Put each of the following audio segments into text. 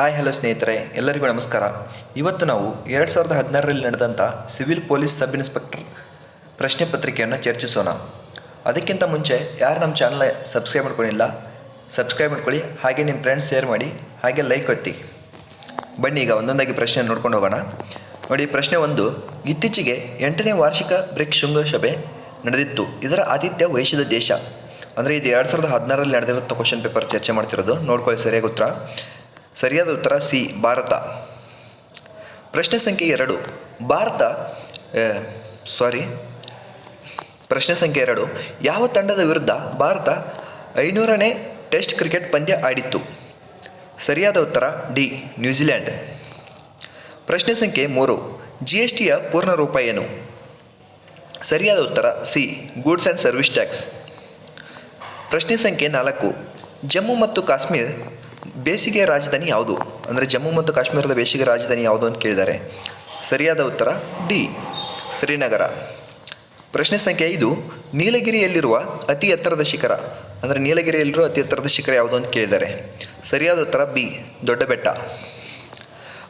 Hi hello ಸ್ನೇಹಿತರೆ, ಎಲ್ಲರಿಗೂ ನಮಸ್ಕಾರ. ಇವತ್ತು ನಾವು ಎರಡು ಸಾವಿರದ ಹದಿನಾರರಲ್ಲಿ ನಡೆದಂಥ ಸಿವಿಲ್ ಪೊಲೀಸ್ ಸಬ್ ಇನ್ಸ್ಪೆಕ್ಟರ್ ಪ್ರಶ್ನೆ ಪತ್ರಿಕೆಯನ್ನು ಚರ್ಚಿಸೋಣ. ಅದಕ್ಕಿಂತ ಮುಂಚೆ ಯಾರು ನಮ್ಮ ಚಾನಲ್ ಸಬ್ಸ್ಕ್ರೈಬ್ ಮಾಡ್ಕೊಂಡಿಲ್ಲ, ಸಬ್ಸ್ಕ್ರೈಬ್ ಮಾಡ್ಕೊಳ್ಳಿ, ಹಾಗೆ ನಿಮ್ಮ ಫ್ರೆಂಡ್ಸ್ ಶೇರ್ ಮಾಡಿ, ಹಾಗೆ ಲೈಕ್ ಒತ್ತಿ. ಬನ್ನಿ, ಈಗ ಒಂದೊಂದಾಗಿ ಪ್ರಶ್ನೆ ನೋಡ್ಕೊಂಡು ಹೋಗೋಣ. ನೋಡಿ, ಪ್ರಶ್ನೆ ಒಂದು, ಇತ್ತೀಚೆಗೆ ಎಂಟನೇ ವಾರ್ಷಿಕ ಬ್ರಿಕ್ ಶೃಂಗಸಭೆ ನಡೆದಿತ್ತು. ಇದರ ಆತಿಥ್ಯ ವಹಿಸಿದ ದೇಶ. ಅಂದರೆ ಇದು ಎರಡು ಸಾವಿರದ ಹದಿನಾರರಲ್ಲಿ ನಡೆದಿರೋ ಕ್ವಶನ್ ಪೇಪರ್ ಚರ್ಚೆ ಮಾಡ್ತಿರೋದು. ನೋಡ್ಕೊಳ್ಳಿ, ಸರಿಯಾಗಿ ಉತ್ತರ. ಸರಿಯಾದ ಉತ್ತರ ಸಿ, ಭಾರತ. ಪ್ರಶ್ನೆ ಸಂಖ್ಯೆ ಎರಡು. ಭಾರತ ಸಾರಿ ಪ್ರಶ್ನೆ ಸಂಖ್ಯೆ ಎರಡು. ಯಾವ ತಂಡದ ವಿರುದ್ಧ ಭಾರತ ಐನೂರನೇ ಟೆಸ್ಟ್ ಕ್ರಿಕೆಟ್ ಪಂದ್ಯ ಆಡಿತ್ತು? ಸರಿಯಾದ ಉತ್ತರ ಡಿ, ನ್ಯೂಜಿಲ್ಯಾಂಡ್. ಪ್ರಶ್ನೆ ಸಂಖ್ಯೆ ಮೂರು. ಜಿ ಎಸ್ ಟಿಯ ಪೂರ್ಣ ರೂಪ ಏನು? ಸರಿಯಾದ ಉತ್ತರ C, goods and service tax. ಪ್ರಶ್ನೆ ಸಂಖ್ಯೆ ನಾಲ್ಕು. ಜಮ್ಮು ಮತ್ತು ಕಾಶ್ಮೀರ ಬೇಸಿಗೆ ರಾಜಧಾನಿ ಯಾವುದು? ಅಂದರೆ ಜಮ್ಮು ಮತ್ತು ಕಾಶ್ಮೀರದ ಬೇಸಿಗೆ ರಾಜಧಾನಿ ಯಾವುದು ಅಂತ ಕೇಳಿದ್ದಾರೆ ಸರಿಯಾದ ಉತ್ತರ ಡಿ, ಶ್ರೀನಗರ. ಪ್ರಶ್ನೆ ಸಂಖ್ಯೆ ಐದು, ನೀಲಗಿರಿಯಲ್ಲಿರುವ ಅತಿ ಎತ್ತರದ ಶಿಖರ. ಅಂದರೆ ನೀಲಗಿರಿಯಲ್ಲಿರುವ ಅತಿ ಎತ್ತರದ ಶಿಖರ ಯಾವುದು ಅಂತ ಕೇಳಿದ್ದಾರೆ ಸರಿಯಾದ ಉತ್ತರ ಬಿ ದೊಡ್ಡ ಬೆಟ್ಟ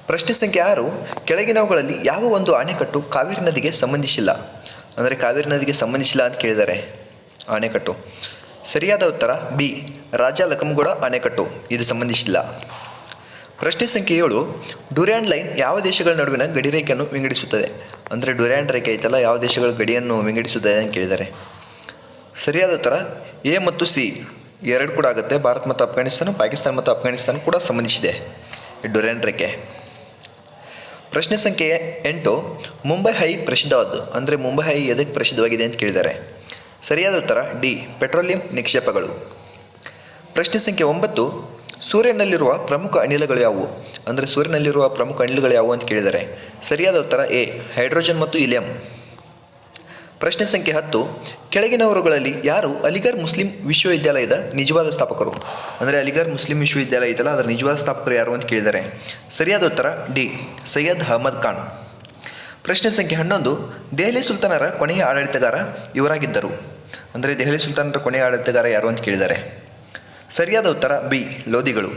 ಪ್ರಶ್ನೆ ಸಂಖ್ಯೆ ಆರು, ಕೆಳಗಿನವುಗಳಲ್ಲಿ ಯಾವ ಒಂದು ಆಣೆಕಟ್ಟು ಕಾವೇರಿ ನದಿಗೆ ಸಂಬಂಧಿಸಿಲ್ಲ? ಅಂದರೆ ಕಾವೇರಿ ನದಿಗೆ ಸಂಬಂಧಿಸಿಲ್ಲ ಅಂತ ಕೇಳಿದ್ದಾರೆ ಅಣೆಕಟ್ಟು ಸರಿಯಾದ ಉತ್ತರ ಬಿ. ರಾಜ ಲಕಂಗೂಡ ಅಣೆಕಟ್ಟು ಇದು ಸಂಬಂಧಿಸಿಲ್ಲ. ಪ್ರಶ್ನೆ ಸಂಖ್ಯೆ ಏಳು. ಡ್ಯೂರ್ಯಾಂಡ್ ಲೈನ್ ಯಾವ ದೇಶಗಳ ನಡುವಿನ ಗಡಿ ರೇಖೆಯನ್ನು ವಿಂಗಡಿಸುತ್ತದೆ? ಅಂದರೆ ಡುರ್ಯಾಂಡ್ ರೇಖೆ ಐತಲ್ಲ, ಯಾವ ದೇಶಗಳ ಗಡಿಯನ್ನು ವಿಂಗಡಿಸುತ್ತದೆ ಅಂತ ಕೇಳಿದ್ದಾರೆ. ಸರಿಯಾದ ಉತ್ತರ ಎ ಮತ್ತು ಸಿ. ಎರಡು ಕೂಡ ಆಗುತ್ತೆ. ಭಾರತ ಮತ್ತು ಅಫ್ಘಾನಿಸ್ತಾನ ಪಾಕಿಸ್ತಾನ ಮತ್ತು ಅಫ್ಘಾನಿಸ್ತಾನ ಕೂಡ ಸಂಬಂಧಿಸಿದೆ ಡುರ್ಯಾಂಡ್ ರೇಖೆ. ಪ್ರಶ್ನೆ ಸಂಖ್ಯೆ ಎಂಟು. ಮುಂಬೈ ಹೈ ಪ್ರಸಿದ್ಧವಾದ್ದು. ಅಂದರೆ ಮುಂಬೈ ಹೈ ಎದಕ್ಕೆ ಪ್ರಸಿದ್ಧವಾಗಿದೆ ಅಂತ ಕೇಳಿದ್ದಾರೆ. ಸರಿಯಾದ ಉತ್ತರ ಡಿ. ಪೆಟ್ರೋಲಿಯಂ ನಿಕ್ಷೇಪಗಳು. ಪ್ರಶ್ನೆ ಸಂಖ್ಯೆ ಒಂಬತ್ತು, ಸೂರ್ಯನಲ್ಲಿರುವ ಪ್ರಮುಖ ಅನಿಲಗಳು ಯಾವುವು? ಅಂದರೆ ಸೂರ್ಯನಲ್ಲಿರುವ ಪ್ರಮುಖ ಅನಿಲಗಳು ಯಾವುವು ಅಂತ ಕೇಳಿದರೆ ಸರಿಯಾದ ಉತ್ತರ ಎ, ಹೈಡ್ರೋಜನ್ ಮತ್ತು ಇಲಿಯಂ. ಪ್ರಶ್ನೆ ಸಂಖ್ಯೆ ಹತ್ತು, ಕೆಳಗಿನವರುಗಳಲ್ಲಿ ಯಾರು ಅಲಿಗರ್ ಮುಸ್ಲಿಂ ವಿಶ್ವವಿದ್ಯಾಲಯದ ನಿಜವಾದ ಸ್ಥಾಪಕರು? ಅಂದರೆ ಅಲಿಗರ್ ಮುಸ್ಲಿಂ ವಿಶ್ವವಿದ್ಯಾಲಯ ಐತಲ್ಲ, ಅದರ ನಿಜವಾದ ಸ್ಥಾಪಕರು ಯಾರು ಅಂತ ಕೇಳಿದ್ದಾರೆ ಸರಿಯಾದ ಉತ್ತರ ಡಿ, ಸೈಯದ್ ಅಹಮದ್ ಖಾನ್. ಪ್ರಶ್ನೆ ಸಂಖ್ಯೆ ಹನ್ನೊಂದು, ದೆಹಲಿ ಸುಲ್ತಾನರ ಕೊನೆಯ ಆಡಳಿತಗಾರ ಇವರಾಗಿದ್ದರು. ಅಂದರೆ ದೆಹಲಿ ಸುಲ್ತಾನರ ಕೊನೆಯ ಆಡಳಿತಗಾರ ಯಾರು ಅಂತ ಕೇಳಿದ್ದಾರೆ. ಸರಿಯಾದ ಉತ್ತರ ಬಿ, ಲೋಧಿಗಳು.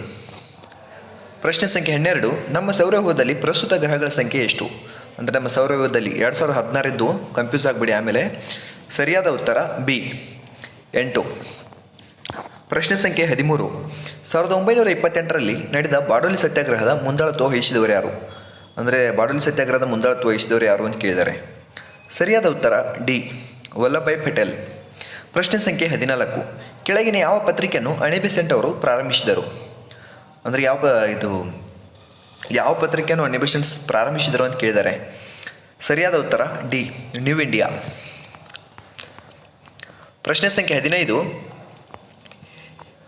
ಪ್ರಶ್ನೆ ಸಂಖ್ಯೆ ಹನ್ನೆರಡು, ನಮ್ಮ ಸೌರವ್ಯೂಹದಲ್ಲಿ ಪ್ರಸ್ತುತ ಗ್ರಹಗಳ ಸಂಖ್ಯೆ ಎಷ್ಟು? ಅಂದರೆ ನಮ್ಮ ಸೌರವ್ಯೂಹದಲ್ಲಿ ಎರಡು ಸಾವಿರದ ಹದಿನಾರಿದ್ದು ಕನ್ಫ್ಯೂಸ್ ಆಗಿಬಿಡಿ ಆಮೇಲೆ. ಸರಿಯಾದ ಉತ್ತರ ಬಿ, ಎಂಟು. ಪ್ರಶ್ನೆ ಸಂಖ್ಯೆ ಹದಿಮೂರು, ಸಾವಿರದ ಒಂಬೈನೂರ ಇಪ್ಪತ್ತೆಂಟರಲ್ಲಿ ನಡೆದ ಬಾಡೋಲಿ ಸತ್ಯಾಗ್ರಹದ ಮುಂದಾಳತ್ವ ವಹಿಸಿದವರು ಯಾರು? ಅಂದರೆ ಬಾಡೋಲಿ ಸತ್ಯಾಗ್ರಹದ ಮುಂದಾಳತ್ವ ವಹಿಸಿದವರು ಯಾರು ಅಂತ ಕೇಳಿದ್ದಾರೆ. ಸರಿಯಾದ ಉತ್ತರ ಡಿ ವಲ್ಲಭಾಯ್ ಪಟೇಲ್. ಪ್ರಶ್ನೆ ಸಂಖ್ಯೆ ಹದಿನಾಲ್ಕು. ಕೆಳಗಿನ ಯಾವ ಪತ್ರಿಕೆಯನ್ನು ಅಣೆಬೆಸೆಂಟ್ ಅವರು ಪ್ರಾರಂಭಿಸಿದರು? ಅಂದರೆ ಯಾವ ಇದು, ಯಾವ ಪತ್ರಿಕೆಯನ್ನು ಅಣೆ ಬೆಸೆಂಟ್ ಪ್ರಾರಂಭಿಸಿದರು ಅಂತ ಕೇಳಿದ್ದಾರೆ ಸರಿಯಾದ ಉತ್ತರ ಡಿ, ನ್ಯೂ ಇಂಡಿಯಾ. ಪ್ರಶ್ನೆ ಸಂಖ್ಯೆ ಹದಿನೈದು.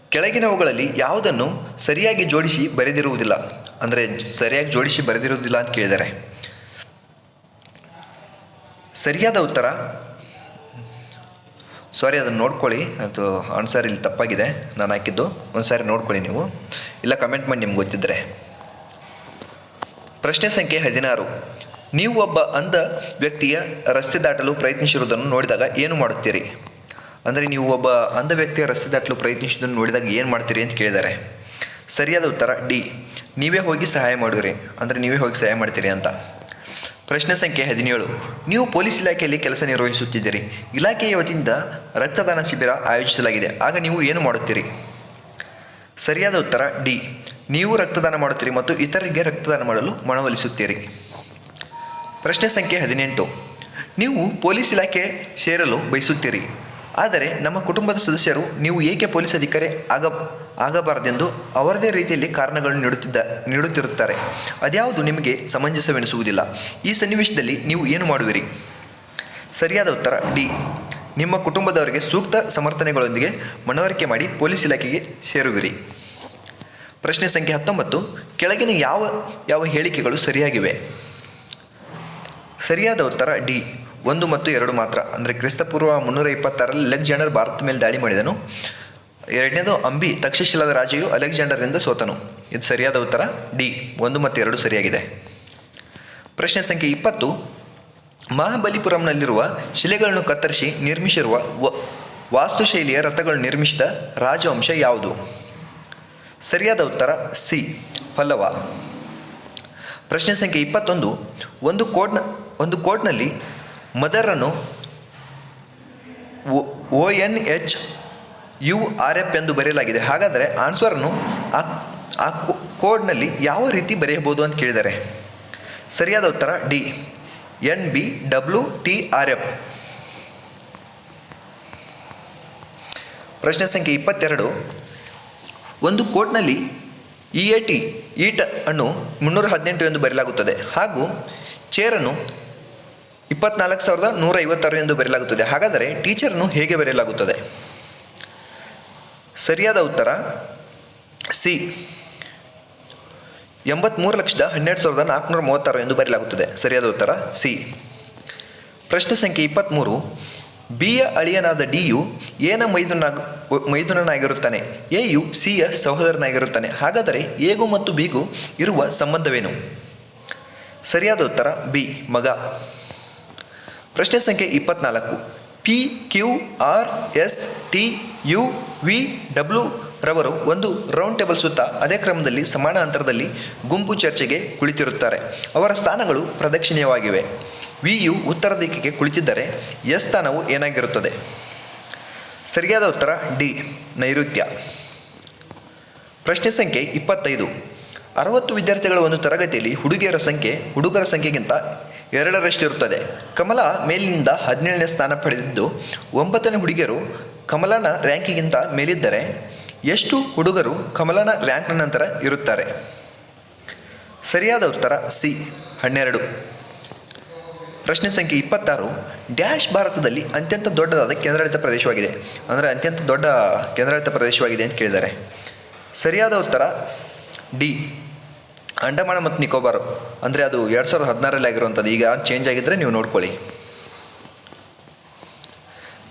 ಕೆಳಗಿನವುಗಳಲ್ಲಿ ಯಾವುದನ್ನು ಸರಿಯಾಗಿ ಜೋಡಿಸಿ ಬರೆದಿರುವುದಿಲ್ಲ? ಅಂದರೆ ಸರಿಯಾಗಿ ಜೋಡಿಸಿ ಬರೆದಿರುವುದಿಲ್ಲ ಅಂತ ಕೇಳಿದ್ದಾರೆ ಸರಿಯಾದ ಉತ್ತರ ಸಾರಿ ಅದನ್ನು ನೋಡ್ಕೊಳ್ಳಿ. ಅದು ಆನ್ಸರ್ ಇಲ್ಲಿ ತಪ್ಪಾಗಿದೆ. ನಾನು ಹಾಕಿದ್ದು. ಒಂದು ಸಾರಿ ನೋಡ್ಕೊಳ್ಳಿ ನೀವು. ಇಲ್ಲ ಕಮೆಂಟ್ ಮಾಡಿ ನಿಮ್ಗೆ ಗೊತ್ತಿದ್ದರೆ ಪ್ರಶ್ನೆ ಸಂಖ್ಯೆ ಹದಿನಾರು. ನೀವು ಒಬ್ಬ ಅಂಧ ವ್ಯಕ್ತಿಯ ರಸ್ತೆ ದಾಟಲು ಪ್ರಯತ್ನಿಸಿರುವುದನ್ನು ನೋಡಿದಾಗ ಏನು ಮಾಡುತ್ತೀರಿ? ಅಂದರೆ ನೀವು ಒಬ್ಬ ಅಂಧ ವ್ಯಕ್ತಿಯ ರಸ್ತೆ ದಾಟಲು ಪ್ರಯತ್ನಿಸಿದ್ದನ್ನು ನೋಡಿದಾಗ ಏನು ಮಾಡ್ತೀರಿ ಅಂತ ಕೇಳಿದ್ದಾರೆ. ಸರಿಯಾದ ಉತ್ತರ ಡಿ. ನೀವೇ ಹೋಗಿ ಸಹಾಯ ಮಾಡಿರಿ. ಅಂದರೆ ನೀವೇ ಹೋಗಿ ಸಹಾಯ ಮಾಡ್ತೀರಿ ಅಂತ. ಪ್ರಶ್ನೆ ಸಂಖ್ಯೆ ಹದಿನೇಳು. ನೀವು ಪೊಲೀಸ್ ಇಲಾಖೆಯಲ್ಲಿ ಕೆಲಸ ನಿರ್ವಹಿಸುತ್ತಿದ್ದೀರಿ. ಇಲಾಖೆಯ ವತಿಯಿಂದ ರಕ್ತದಾನ ಶಿಬಿರ ಆಯೋಜಿಸಲಾಗಿದೆ. ಆಗ ನೀವು ಏನು ಮಾಡುತ್ತೀರಿ? ಸರಿಯಾದ ಉತ್ತರ ಡಿ. ನೀವು ರಕ್ತದಾನ ಮಾಡುತ್ತೀರಿ ಮತ್ತು ಇತರರಿಗೆ ರಕ್ತದಾನ ಮಾಡಲು ಮನವೊಲಿಸುತ್ತೀರಿ. ಪ್ರಶ್ನೆ ಸಂಖ್ಯೆ ಹದಿನೆಂಟು. ನೀವು ಪೊಲೀಸ್ ಇಲಾಖೆ ಸೇರಲು ಬಯಸುತ್ತೀರಿ. ಆದರೆ ನಮ್ಮ ಕುಟುಂಬದ ಸದಸ್ಯರು ನೀವು ಏಕೆ ಪೊಲೀಸ್ ಅಧಿಕಾರಿ ಆಗ ಆಗಬಾರದೆಂದು ಅವರದೇ ರೀತಿಯಲ್ಲಿ ಕಾರಣಗಳನ್ನು ನೀಡುತ್ತಿದ್ದ ನೀಡುತ್ತಿರುತ್ತಾರೆ. ಅದ್ಯಾವುದು ನಿಮಗೆ ಸಮಂಜಸವೆನಿಸುವುದಿಲ್ಲ. ಈ ಸನ್ನಿವೇಶದಲ್ಲಿ ನೀವು ಏನು ಮಾಡುವಿರಿ? ಸರಿಯಾದ ಉತ್ತರ, ಡಿ. ನಿಮ್ಮ ಕುಟುಂಬದವರಿಗೆ ಸೂಕ್ತ ಸಮರ್ಥನೆಗಳೊಂದಿಗೆ ಮನವರಿಕೆ ಮಾಡಿ ಪೊಲೀಸ್ ಇಲಾಖೆಗೆ ಸೇರುವಿರಿ. ಪ್ರಶ್ನೆ ಸಂಖ್ಯೆ ಹತ್ತೊಂಬತ್ತು, ಕೆಳಗಿನ ಯಾವ ಯಾವ ಹೇಳಿಕೆಗಳು ಸರಿಯಾಗಿವೆ? ಸರಿಯಾದ ಉತ್ತರ, ಡಿ. ಒಂದು ಮತ್ತು ಎರಡು ಮಾತ್ರ. ಅಂದರೆ ಕ್ರಿಸ್ತಪೂರ್ವ ಮುನ್ನೂರ ಇಪ್ಪತ್ತಾರಲ್ಲಿ ಅಲೆಕ್ಸಾಂಡರ್ ಭಾರತ ಮೇಲೆ ದಾಳಿ ಮಾಡಿದನು. ಎರಡನೇದು ಅಂಬಿ, ತಕ್ಷಶಿಲಾದ ರಾಜೆಯು ಅಲೆಕ್ಸಾಂಡರ್ನಿಂದ ಸೋತನು. ಇದು ಸರಿಯಾದ ಉತ್ತರ? ಡಿ, ಒಂದು ಮತ್ತು ಎರಡು ಸರಿಯಾಗಿದೆ. ಪ್ರಶ್ನೆ ಸಂಖ್ಯೆ ಇಪ್ಪತ್ತು. ಮಹಾಬಲಿಪುರಂನಲ್ಲಿರುವ ಶಿಲೆಗಳನ್ನು ಕತ್ತರಿಸಿ ನಿರ್ಮಿಸಿರುವ ವಾಸ್ತುಶೈಲಿಯ ರಥಗಳು ನಿರ್ಮಿಸಿದ ರಾಜವಂಶ ಯಾವುದು? ಸರಿಯಾದ ಉತ್ತರ, ಸಿ, ಪಲ್ಲವ. ಪ್ರಶ್ನೆ ಸಂಖ್ಯೆ ಇಪ್ಪತ್ತೊಂದು. ಒಂದು ಕೋಡ್ನ ಒಂದು ಕೋಡ್ನಲ್ಲಿ ಮದರನ್ನು O N H U R F ಎಂದು ಬರೆಯಲಾಗಿದೆ. ಹಾಗಾದರೆ ಆನ್ಸರನ್ನು ಆ ಆ ಕೋಡ್ನಲ್ಲಿ ಯಾವ ರೀತಿ ಬರೆಯಬಹುದು ಅಂತ ಕೇಳಿದ್ದಾರೆ ಸರಿಯಾದ ಉತ್ತರ D, N B W T R F. ಪ್ರಶ್ನೆ ಸಂಖ್ಯೆ ಇಪ್ಪತ್ತೆರಡು. ಒಂದು ಕೋಟ್ನಲ್ಲಿ ಇ ಎ ಟಿ, ಈಟ್ ಅನ್ನು ಮುನ್ನೂರ ಹದಿನೆಂಟು ಎಂದು ಬರೆಯಲಾಗುತ್ತದೆ. ಹಾಗೂ ಚೇರನ್ನು ಇಪ್ಪತ್ನಾಲ್ಕು ಸಾವಿರದ ನೂರ ಐವತ್ತಾರು ಎಂದು ಬರೆಯಲಾಗುತ್ತದೆ. ಹಾಗಾದರೆ ಟೀಚರ್ನು ಹೇಗೆ ಬರೆಯಲಾಗುತ್ತದೆ? ಸರಿಯಾದ ಉತ್ತರ ಸಿ. ಎಂಬತ್ತ್ಮೂರು ಲಕ್ಷದ ಹನ್ನೆರಡು ಸಾವಿರದ ನಾಲ್ಕುನೂರ ಮೂವತ್ತಾರು ಎಂದು ಬರೆಯಲಾಗುತ್ತದೆ. ಸರಿಯಾದ ಉತ್ತರ ಸಿ. ಪ್ರಶ್ನೆ ಸಂಖ್ಯೆ ಇಪ್ಪತ್ತ್ಮೂರು ಬಿಯ ಅಳಿಯನಾದ ಡಿಯು ಎನ ಮೈದುನಾಗ ಮೈದುನನಾಗಿರುತ್ತಾನೆ. ಎಯು ಸಿಯ ಸಹೋದರನಾಗಿರುತ್ತಾನೆ. ಹಾಗಾದರೆ ಎಗೂ ಮತ್ತು ಬಿಗೂ ಇರುವ ಸಂಬಂಧವೇನು? ಸರಿಯಾದ ಉತ್ತರ ಬಿ. ಮಗ. ಪ್ರಶ್ನೆ ಸಂಖ್ಯೆ ಇಪ್ಪತ್ನಾಲ್ಕು. P Q R S T U V W ರವರು ಒಂದು ರೌಂಡ್ ಟೇಬಲ್ ಸುತ್ತ ಅದೇ ಕ್ರಮದಲ್ಲಿ ಸಮಾನ ಅಂತರದಲ್ಲಿ ಗುಂಪು ಚರ್ಚೆಗೆ ಕುಳಿತಿರುತ್ತಾರೆ. ಅವರ ಸ್ಥಾನಗಳು ಪ್ರದಕ್ಷಿಣೀಯವಾಗಿವೆ. ವಿ ಯು ಉತ್ತರ ದಿಕ್ಕಿಗೆ ಕುಳಿತಿದ್ದರೆ ಎಸ್ ಸ್ಥಾನವು ಏನಾಗಿರುತ್ತದೆ? ಸರಿಯಾದ ಉತ್ತರ ಡಿ ನೈಋತ್ಯ ಪ್ರಶ್ನೆ ಸಂಖ್ಯೆ ಇಪ್ಪತ್ತೈದು. ಅರವತ್ತು ವಿದ್ಯಾರ್ಥಿಗಳ ಒಂದು ತರಗತಿಯಲ್ಲಿ ಹುಡುಗಿಯರ ಸಂಖ್ಯೆ ಹುಡುಗರ ಸಂಖ್ಯೆಗಿಂತ ಎರಡರಷ್ಟಿರುತ್ತದೆ. ಕಮಲ ಮೇಲಿನಿಂದ ಹದಿನೇಳನೇ ಸ್ಥಾನ ಪಡೆದಿದ್ದು, ಒಂಬತ್ತನೇ ಹುಡುಗಿಯರು ಕಮಲನ ರ್ಯಾಂಕಿಗಿಂತ ಮೇಲಿದ್ದರೆ ಎಷ್ಟು ಹುಡುಗರು ಕಮಲನ ರ್ಯಾಂಕ್ನ ನಂತರ ಇರುತ್ತಾರೆ? ಸರಿಯಾದ ಉತ್ತರ ಸಿ, ಹನ್ನೆರಡು. ಪ್ರಶ್ನೆ ಸಂಖ್ಯೆ ಇಪ್ಪತ್ತಾರು. ಡ್ಯಾಶ್ ಭಾರತದಲ್ಲಿ ಅತ್ಯಂತ ದೊಡ್ಡದಾದ ಕೇಂದ್ರಾಡಳಿತ ಪ್ರದೇಶವಾಗಿದೆ. ಅಂದರೆ ಅತ್ಯಂತ ದೊಡ್ಡ ಕೇಂದ್ರಾಡಳಿತ ಪ್ರದೇಶವಾಗಿದೆ ಅಂತ ಕೇಳಿದ್ದಾರೆ. ಸರಿಯಾದ ಉತ್ತರ ಡಿ ಅಂಡಮಾನ ಮತ್ತು ನಿಕೋಬಾರ್, ಅಂದರೆ ಅದು ಎರಡು ಸಾವಿರದ ಹದಿನಾರರಲ್ಲಿ ಆಗಿರುವಂಥದ್ದು. ಈಗ ಚೇಂಜ್ ಆಗಿದ್ದರೆ ನೀವು ನೋಡ್ಕೊಳ್ಳಿ.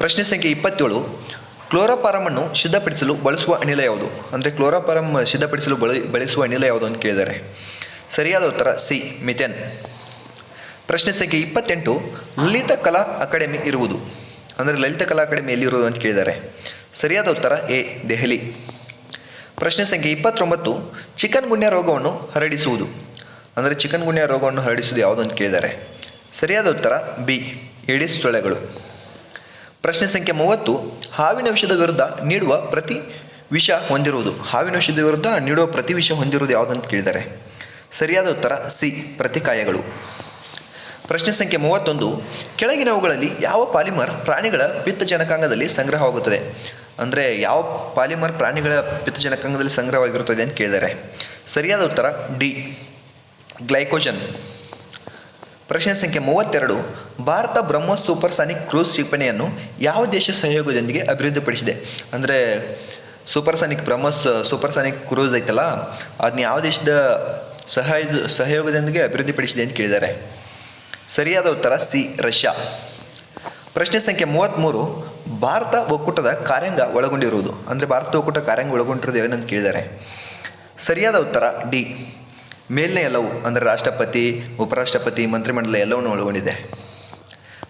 ಪ್ರಶ್ನೆ ಸಂಖ್ಯೆ ಇಪ್ಪತ್ತೇಳು. ಕ್ಲೋರೋಪಾರಮನ್ನು ಸಿದ್ಧಪಡಿಸಲು ಬಳಸುವ ಅನಿಲ ಯಾವುದು? ಅಂದರೆ ಕ್ಲೋರೋಪಾರಮ್ ಸಿದ್ಧಪಡಿಸಲು ಬಳ, ಬಳಸುವ ಅನಿಲ ಯಾವುದು ಅಂತ ಕೇಳಿದ್ದಾರೆ. ಸರಿಯಾದ ಉತ್ತರ ಸಿ, ಮಿಥೆನ್. ಪ್ರಶ್ನೆ ಸಂಖ್ಯೆ ಇಪ್ಪತ್ತೆಂಟು. ಲಲಿತ ಕಲಾ ಅಕಾಡೆಮಿ ಇರುವುದು? ಅಂದರೆ ಲಲಿತ ಕಲಾ ಅಕಾಡೆಮಿ ಎಲ್ಲಿರುವುದು ಅಂತ ಕೇಳಿದ್ದಾರೆ. ಸರಿಯಾದ ಉತ್ತರ ಎ, ದೆಹಲಿ. ಪ್ರಶ್ನೆ ಸಂಖ್ಯೆ ಇಪ್ಪತ್ತೊಂಬತ್ತು, ಚಿಕನ್ ಗುಣ್ಯ ರೋಗವನ್ನು ಹರಡಿಸುವುದು. ಅಂದರೆ ಚಿಕನ್ ಗುಣ್ಯ ರೋಗವನ್ನು ಹರಡಿಸುವುದು ಯಾವುದು ಅಂತ ಕೇಳಿದ್ದಾರೆ. ಸರಿಯಾದ ಉತ್ತರ ಬಿ, ಏಡಿಸ್ ಸೊಳ್ಳೆಗಳು. ಪ್ರಶ್ನೆ ಸಂಖ್ಯೆ ಮೂವತ್ತು, ಹಾವಿನ ವಿಷದ ವಿರುದ್ಧ ನೀಡುವ ಪ್ರತಿ ವಿಷ ಹೊಂದಿರುವುದು. ಹಾವಿನ ವಿಷದ ವಿರುದ್ಧ ನೀಡುವ ಪ್ರತಿ ವಿಷ ಹೊಂದಿರುವುದು ಯಾವುದಂತ ಕೇಳಿದ್ದಾರೆ. ಸರಿಯಾದ ಉತ್ತರ ಸಿ ಪ್ರತಿಕಾಯಗಳು ಪ್ರಶ್ನೆ ಸಂಖ್ಯೆ ಮೂವತ್ತೊಂದು, ಕೆಳಗಿನವುಗಳಲ್ಲಿ ಯಾವ ಪಾಲಿಮರ್ ಪ್ರಾಣಿಗಳ ಪಿತ್ತಜನಕಾಂಗದಲ್ಲಿ ಸಂಗ್ರಹವಾಗುತ್ತದೆ? ಅಂದರೆ ಯಾವ ಪಾಲಿಮರ್ ಪ್ರಾಣಿಗಳ ಪಿತ್ತಜನಕಾಂಗದಲ್ಲಿ ಸಂಗ್ರಹವಾಗಿರುತ್ತದೆ ಅಂತ ಕೇಳಿದ್ದಾರೆ ಸರಿಯಾದ ಉತ್ತರ ಡಿ, ಗ್ಲೈಕೋಜನ್. ಪ್ರಶ್ನೆ ಸಂಖ್ಯೆ ಮೂವತ್ತೆರಡು, ಭಾರತ ಬ್ರಹ್ಮೋಸ್ ಸೂಪರ್ಸಾನಿಕ್ ಕ್ರೂಸ್ ಕ್ಷಿಪಣಿಯನ್ನು ಯಾವ ದೇಶ ಸಹಯೋಗದೊಂದಿಗೆ ಅಭಿವೃದ್ಧಿಪಡಿಸಿದೆ? ಅಂದರೆ ಸೂಪರ್ಸಾನಿಕ್ ಬ್ರಹ್ಮೋಸ್ ಸೂಪರ್ಸಾನಿಕ್ ಕ್ರೂಸ್ ಐತಲ್ಲ ಅದನ್ನ ಯಾವ ದೇಶದ ಸಹಾಯ ಸಹಯೋಗದೊಂದಿಗೆ ಅಭಿವೃದ್ಧಿಪಡಿಸಿದೆ ಅಂತ ಕೇಳಿದ್ದಾರೆ ಸರಿಯಾದ ಉತ್ತರ ಸಿ, ರಷ್ಯಾ. ಪ್ರಶ್ನೆ ಸಂಖ್ಯೆ ಮೂವತ್ತ್ಮೂರು ಭಾರತ ಒಕ್ಕೂಟದ ಕಾರ್ಯಾಂಗ ಒಳಗೊಂಡಿರುವುದು. ಅಂದರೆ ಭಾರತ ಒಕ್ಕೂಟ ಕಾರ್ಯಾಂಗ ಒಳಗೊಂಡಿರುವುದು ಏನಂತ ಕೇಳಿದ್ದಾರೆ ಸರಿಯಾದ ಉತ್ತರ ಡಿ ಮೇಲಿನ ಎಲ್ಲವೂ, ಅಂದರೆ ರಾಷ್ಟ್ರಪತಿ, ಉಪರಾಷ್ಟ್ರಪತಿ, ಮಂತ್ರಿಮಂಡಲ ಎಲ್ಲವನ್ನು ಒಳಗೊಂಡಿದೆ.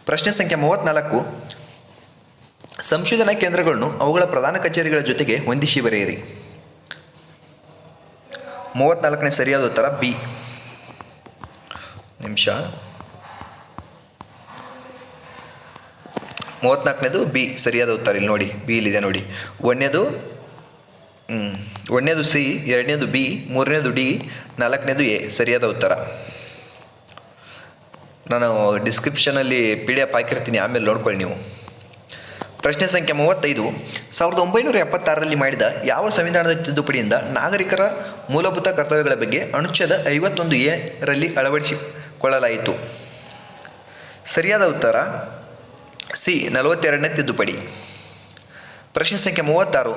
ಪ್ರಶ್ನೆ ಸಂಖ್ಯೆ ಮೂವತ್ತ್ನಾಲ್ಕು ಸಂಶೋಧನಾ ಕೇಂದ್ರಗಳನ್ನು ಅವುಗಳ ಪ್ರಧಾನ ಕಚೇರಿಗಳ ಜೊತೆಗೆ ಹೊಂದಿಸಿ ಬರೆಯಿರಿ. ಮೂವತ್ತ್ನಾಲ್ಕನೇ ಸರಿಯಾದ ಉತ್ತರ ಬಿ. ನಿಮಿಷ. ಮೂವತ್ತ್ನಾಲ್ಕನೇದು ಬಿ, ಸರಿಯಾದ ಉತ್ತರ ಇಲ್ಲಿ ನೋಡಿ, ಬಿ ಇಲ್ಲಿದೆ ನೋಡಿ. ಒಂದನೇದು ಒಂದನೇದು ಸಿ, ಎರಡನೇದು ಬಿ, ಮೂರನೇದು ಡಿ, ನಾಲ್ಕನೇದು ಎ, ಸರಿಯಾದ ಉತ್ತರ. ನಾನು ಡಿಸ್ಕ್ರಿಪ್ಷನಲ್ಲಿ ಪಿ ಡಿ ಎಫ್ ಹಾಕಿರ್ತೀನಿ, ಆಮೇಲೆ ನೋಡ್ಕೊಳ್ಳಿ ನೀವು. ಪ್ರಶ್ನೆ ಸಂಖ್ಯೆ ಮೂವತ್ತೈದು, ಸಾವಿರದ ಒಂಬೈನೂರ ಎಪ್ಪತ್ತಾರರಲ್ಲಿ ಮಾಡಿದ ಯಾವ ಸಂವಿಧಾನದ ತಿದ್ದುಪಡಿಯಿಂದ ನಾಗರಿಕರ ಮೂಲಭೂತ ಕರ್ತವ್ಯಗಳ ಬಗ್ಗೆ ಅನುಚ್ಛೇದ ಐವತ್ತೊಂದು ಎ ರಲ್ಲಿ ಅಳವಡಿಸಿಕೊಳ್ಳಲಾಯಿತು? ಸರಿಯಾದ ಉತ್ತರ ಸಿ ನಲವತ್ತೆರಡನೇ ತಿದ್ದುಪಡಿ. ಪ್ರಶ್ನೆ ಸಂಖ್ಯೆ ಮೂವತ್ತಾರು.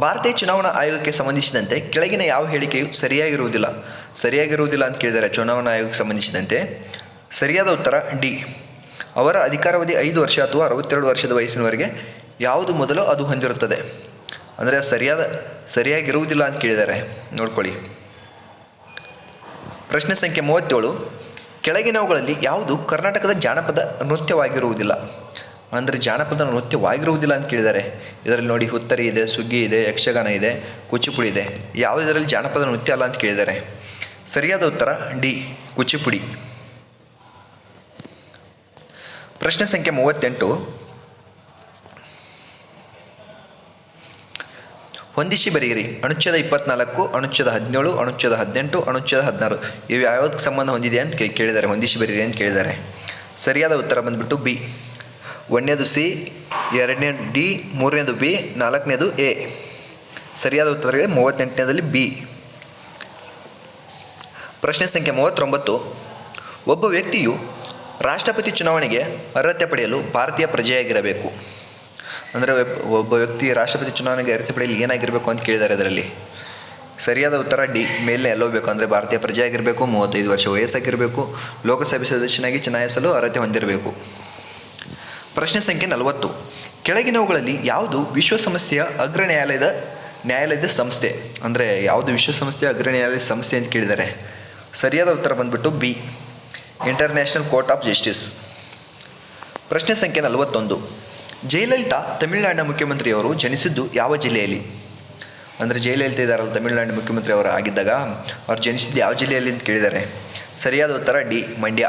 ಭಾರತೀಯ ಚುನಾವಣಾ ಆಯೋಗಕ್ಕೆ ಸಂಬಂಧಿಸಿದಂತೆ ಕೆಳಗಿನ ಯಾವ ಹೇಳಿಕೆಯು ಸರಿಯಾಗಿರುವುದಿಲ್ಲ. ಸರಿಯಾಗಿರುವುದಿಲ್ಲ ಅಂತ ಕೇಳಿದರೆ ಚುನಾವಣಾ ಆಯೋಗಕ್ಕೆ ಸಂಬಂಧಿಸಿದಂತೆ ಸರಿಯಾದ ಉತ್ತರ ಡಿ. ಅವರ ಅಧಿಕಾರಾವಧಿ ಐದು ವರ್ಷ ಅಥವಾ ಅರವತ್ತೆರಡು ವರ್ಷದ ವಯಸ್ಸಿನವರೆಗೆ ಯಾವುದು ಮೊದಲು ಅದು ಹೊಂದಿರುತ್ತದೆ? ಅಂದರೆ ಸರಿಯಾದ, ಸರಿಯಾಗಿರುವುದಿಲ್ಲ ಅಂತ ಕೇಳಿದ್ದಾರೆ ನೋಡ್ಕೊಳ್ಳಿ. ಪ್ರಶ್ನೆ ಸಂಖ್ಯೆ ಮೂವತ್ತೇಳು. ಕೆಳಗಿನವುಗಳಲ್ಲಿ ಯಾವುದು ಕರ್ನಾಟಕದ ಜಾನಪದ ನೃತ್ಯವಾಗಿರುವುದಿಲ್ಲ? ಅಂದರೆ ಜಾನಪದ ನೃತ್ಯವಾಗಿರುವುದಿಲ್ಲ ಅಂತ ಕೇಳಿದ್ದಾರೆ. ಇದರಲ್ಲಿ ನೋಡಿ ಹುತ್ತರಿ ಇದೆ, ಸುಗ್ಗಿ ಇದೆ, ಯಕ್ಷಗಾನ ಇದೆ, ಕೂಚಿಪುಡಿ ಇದೆ. ಯಾವುದರಲ್ಲಿ ಜಾನಪದ ನೃತ್ಯ ಅಲ್ಲ ಅಂತ ಕೇಳಿದ್ದಾರೆ. ಸರಿಯಾದ ಉತ್ತರ ಡಿ, ಕೂಚಿಪುಡಿ. ಪ್ರಶ್ನೆ ಸಂಖ್ಯೆ ಮೂವತ್ತೆಂಟು. ಹೊಂದಿಸಿ ಬರೆಯಿರಿ. ಅನುಚ್ಛೇದ ಇಪ್ಪತ್ನಾಲ್ಕು ಅನುಚ್ಛೇದ ಹದಿನೇಳು ಅನುಚ್ಛೇದ ಹದಿನೆಂಟು ಅನುಚ್ಛೇದ ಹದಿನಾರು. ಇವು ಯಾವ್ದಕ್ಕೆ ಸಂಬಂಧ ಹೊಂದಿದೆ ಅಂತ ಕೇಳಿದ್ದಾರೆ. ಹೊಂದಿಸಿ ಬರೀರಿ ಅಂತ ಕೇಳಿದ್ದಾರೆ. ಸರಿಯಾದ ಉತ್ತರ ಬಂದ್ಬಿಟ್ಟು ಬಿ. ಒಂದನೇದು ಸಿ, ಎರಡನೇದು ಡಿ, ಮೂರನೇದು ಬಿ, ನಾಲ್ಕನೇದು ಎ. ಸರಿಯಾದ ಉತ್ತರಗಳಿಗೆ ಮೂವತ್ತೆಂಟನೇದಲ್ಲಿ ಬಿ. ಪ್ರಶ್ನೆ ಸಂಖ್ಯೆ ಮೂವತ್ತೊಂಬತ್ತು. ಒಬ್ಬ ವ್ಯಕ್ತಿಯು ರಾಷ್ಟ್ರಪತಿ ಚುನಾವಣೆಗೆ ಅರ್ಹತೆ ಪಡೆಯಲು ಭಾರತೀಯ ಪ್ರಜೆಯಾಗಿರಬೇಕು. ಅಂದರೆ ಒಬ್ಬ ವ್ಯಕ್ತಿ ರಾಷ್ಟ್ರಪತಿ ಚುನಾವಣೆಗೆ ಅರ್ಹತೆ ಪಡೆಯಲು ಏನಾಗಿರಬೇಕು ಅಂತ ಕೇಳಿದ್ದಾರೆ ಅದರಲ್ಲಿ. ಸರಿಯಾದ ಉತ್ತರ ಡಿ ಮೇಲೆ ಎಲ್ಲೋಬೇಕು ಅಂದರೆ ಭಾರತೀಯ ಪ್ರಜೆಯಾಗಿರಬೇಕು, ಮೂವತ್ತೈದು ವರ್ಷ ವಯಸ್ಸಾಗಿರಬೇಕು, ಲೋಕಸಭೆ ಸದಸ್ಯನಾಗಿ ಚುನಾಯಿಸಲು ಅರ್ಹತೆ ಹೊಂದಿರಬೇಕು. ಪ್ರಶ್ನೆ ಸಂಖ್ಯೆ ನಲವತ್ತು. ಕೆಳಗಿನವುಗಳಲ್ಲಿ ಯಾವುದು ವಿಶ್ವಸಂಸ್ಥೆಯ ಅಗ್ರ ನ್ಯಾಯಾಲಯದ ನ್ಯಾಯಾಲಯದ ಸಂಸ್ಥೆ? ಅಂದರೆ ಯಾವುದು ವಿಶ್ವಸಂಸ್ಥೆಯ ಅಗ್ರ ನ್ಯಾಯಾಲಯದ ಸಂಸ್ಥೆ ಅಂತ ಕೇಳಿದ್ದಾರೆ ಸರಿಯಾದ ಉತ್ತರ ಬಂದ್ಬಿಟ್ಟು B. International Court of Justice ಪ್ರಶ್ನೆ ಸಂಖ್ಯೆ ನಲವತ್ತೊಂದು. ಜಯಲಲಿತಾ ತಮಿಳುನಾಡಿನ ಮುಖ್ಯಮಂತ್ರಿಯವರು ಜನಿಸಿದ್ದು ಯಾವ ಜಿಲ್ಲೆಯಲ್ಲಿ? ಅಂದರೆ ಜಯಲಲಿತಾ ಇದ್ದಾರಲ್ಲ, ತಮಿಳುನಾಡಿನ ಮುಖ್ಯಮಂತ್ರಿ ಅವರು ಆಗಿದ್ದಾಗ ಅವ್ರು ಜನಿಸಿದ್ದು ಯಾವ ಜಿಲ್ಲೆಯಲ್ಲಿ ಅಂತ ಕೇಳಿದ್ದಾರೆ ಸರಿಯಾದ ಉತ್ತರ ಡಿ, ಮಂಡ್ಯ.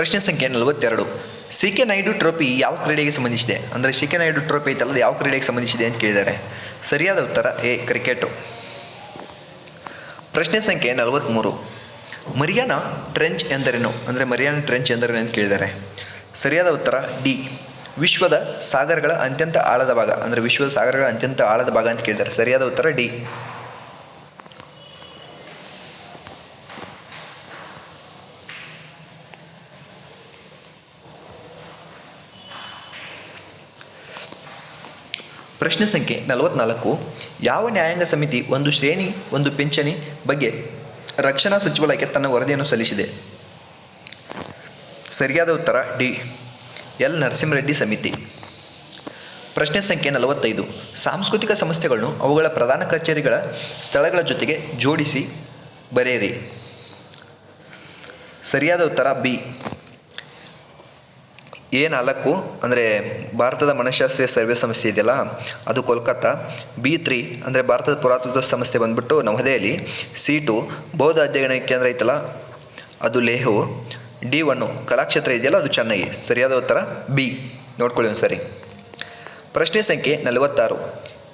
ಪ್ರಶ್ನೆ ಸಂಖ್ಯೆ ನಲವತ್ತೆರಡು. ಸಿ ಕೆ ನಾಯ್ಡು ಟ್ರೋಫಿ ಯಾವ ಕ್ರೀಡೆಗೆ ಸಂಬಂಧಿಸಿದೆ? ಅಂದರೆ ಸಿ ಕೆ ನಾಯ್ಡು ಟ್ರೋಫಿ ಐತಲ್ಲದೆ ಯಾವ ಕ್ರೀಡೆಗೆ ಸಂಬಂಧಿಸಿದೆ ಅಂತ ಕೇಳಿದ್ದಾರೆ. ಸರಿಯಾದ ಉತ್ತರ, ಎ ಕ್ರಿಕೆಟು ಪ್ರಶ್ನೆ ಸಂಖ್ಯೆ ನಲವತ್ತ್ಮೂರು ಮರಿಯಾನ ಟ್ರೆಂಚ್ ಎಂದರೇನು? ಅಂದರೆ ಮರಿಯಾನ ಟ್ರೆಂಚ್ ಎಂದರೇನು ಅಂತ ಕೇಳಿದ್ದಾರೆ. ಸರಿಯಾದ ಉತ್ತರ, ಡಿ. ವಿಶ್ವದ ಸಾಗರಗಳ ಅತ್ಯಂತ ಆಳದ ಭಾಗ, ಅಂದರೆ ವಿಶ್ವದ ಸಾಗರಗಳ ಅತ್ಯಂತ ಆಳದ ಭಾಗ ಅಂತ ಕೇಳಿದ್ದಾರೆ. ಸರಿಯಾದ ಉತ್ತರ, ಡಿ. ಪ್ರಶ್ನೆ ಸಂಖ್ಯೆ ನಲವತ್ನಾಲ್ಕು. ಯಾವ ನ್ಯಾಯಾಂಗ ಸಮಿತಿ ಒಂದು ಶ್ರೇಣಿ, ಒಂದು ಪಿಂಚಣಿ ಬಗ್ಗೆ ರಕ್ಷಣಾ ಸಚಿವಾಲಯಕ್ಕೆ ತನ್ನ ವರದಿಯನ್ನು ಸಲ್ಲಿಸಿದೆ? ಸರಿಯಾದ ಉತ್ತರ ಡಿ. ಎಲ್. ನರಸಿಂಹರೆಡ್ಡಿ ಸಮಿತಿ. ಪ್ರಶ್ನೆ ಸಂಖ್ಯೆ ನಲವತ್ತೈದು. ಸಾಂಸ್ಕೃತಿಕ ಸಂಸ್ಥೆಗಳನ್ನು ಅವುಗಳ ಪ್ರಧಾನ ಕಚೇರಿಗಳ ಸ್ಥಳಗಳ ಜೊತೆಗೆ ಜೋಡಿಸಿ ಬರೆಯಿರಿ. ಸರಿಯಾದ ಉತ್ತರ ಬಿ. ಎ ನಾಲ್ಕು, ಅಂದರೆ ಭಾರತದ ಮನಃಶಾಸ್ತ್ರೀಯ ಸರ್ವೆ ಸಂಸ್ಥೆ ಇದೆಯಲ್ಲ, ಅದು ಕೋಲ್ಕತ್ತಾ. ಬಿ ತ್ರೀ, ಅಂದರೆ ಭಾರತದ ಪುರಾತತ್ವ ಸಂಸ್ಥೆ ಬಂದ್ಬಿಟ್ಟು ನವದೆಹಲಿ. ಸಿ ಟು ಬೌದ್ಧ ಅಧ್ಯಯನ ಕೇಂದ್ರ ಐತಲ್ಲ, ಅದು ಲೇಹು. ಡಿ ಒನ್ನು, ಕಲಾಕ್ಷೇತ್ರ ಇದೆಯಲ್ಲ, ಅದು ಚೆನ್ನೈ. ಸರಿಯಾದ ಉತ್ತರ? ಬಿ. ನೋಡ್ಕೊಳ್ಳಿ ಒಂದು ಸರಿ ಪ್ರಶ್ನೆ ಸಂಖ್ಯೆ ನಲವತ್ತಾರು.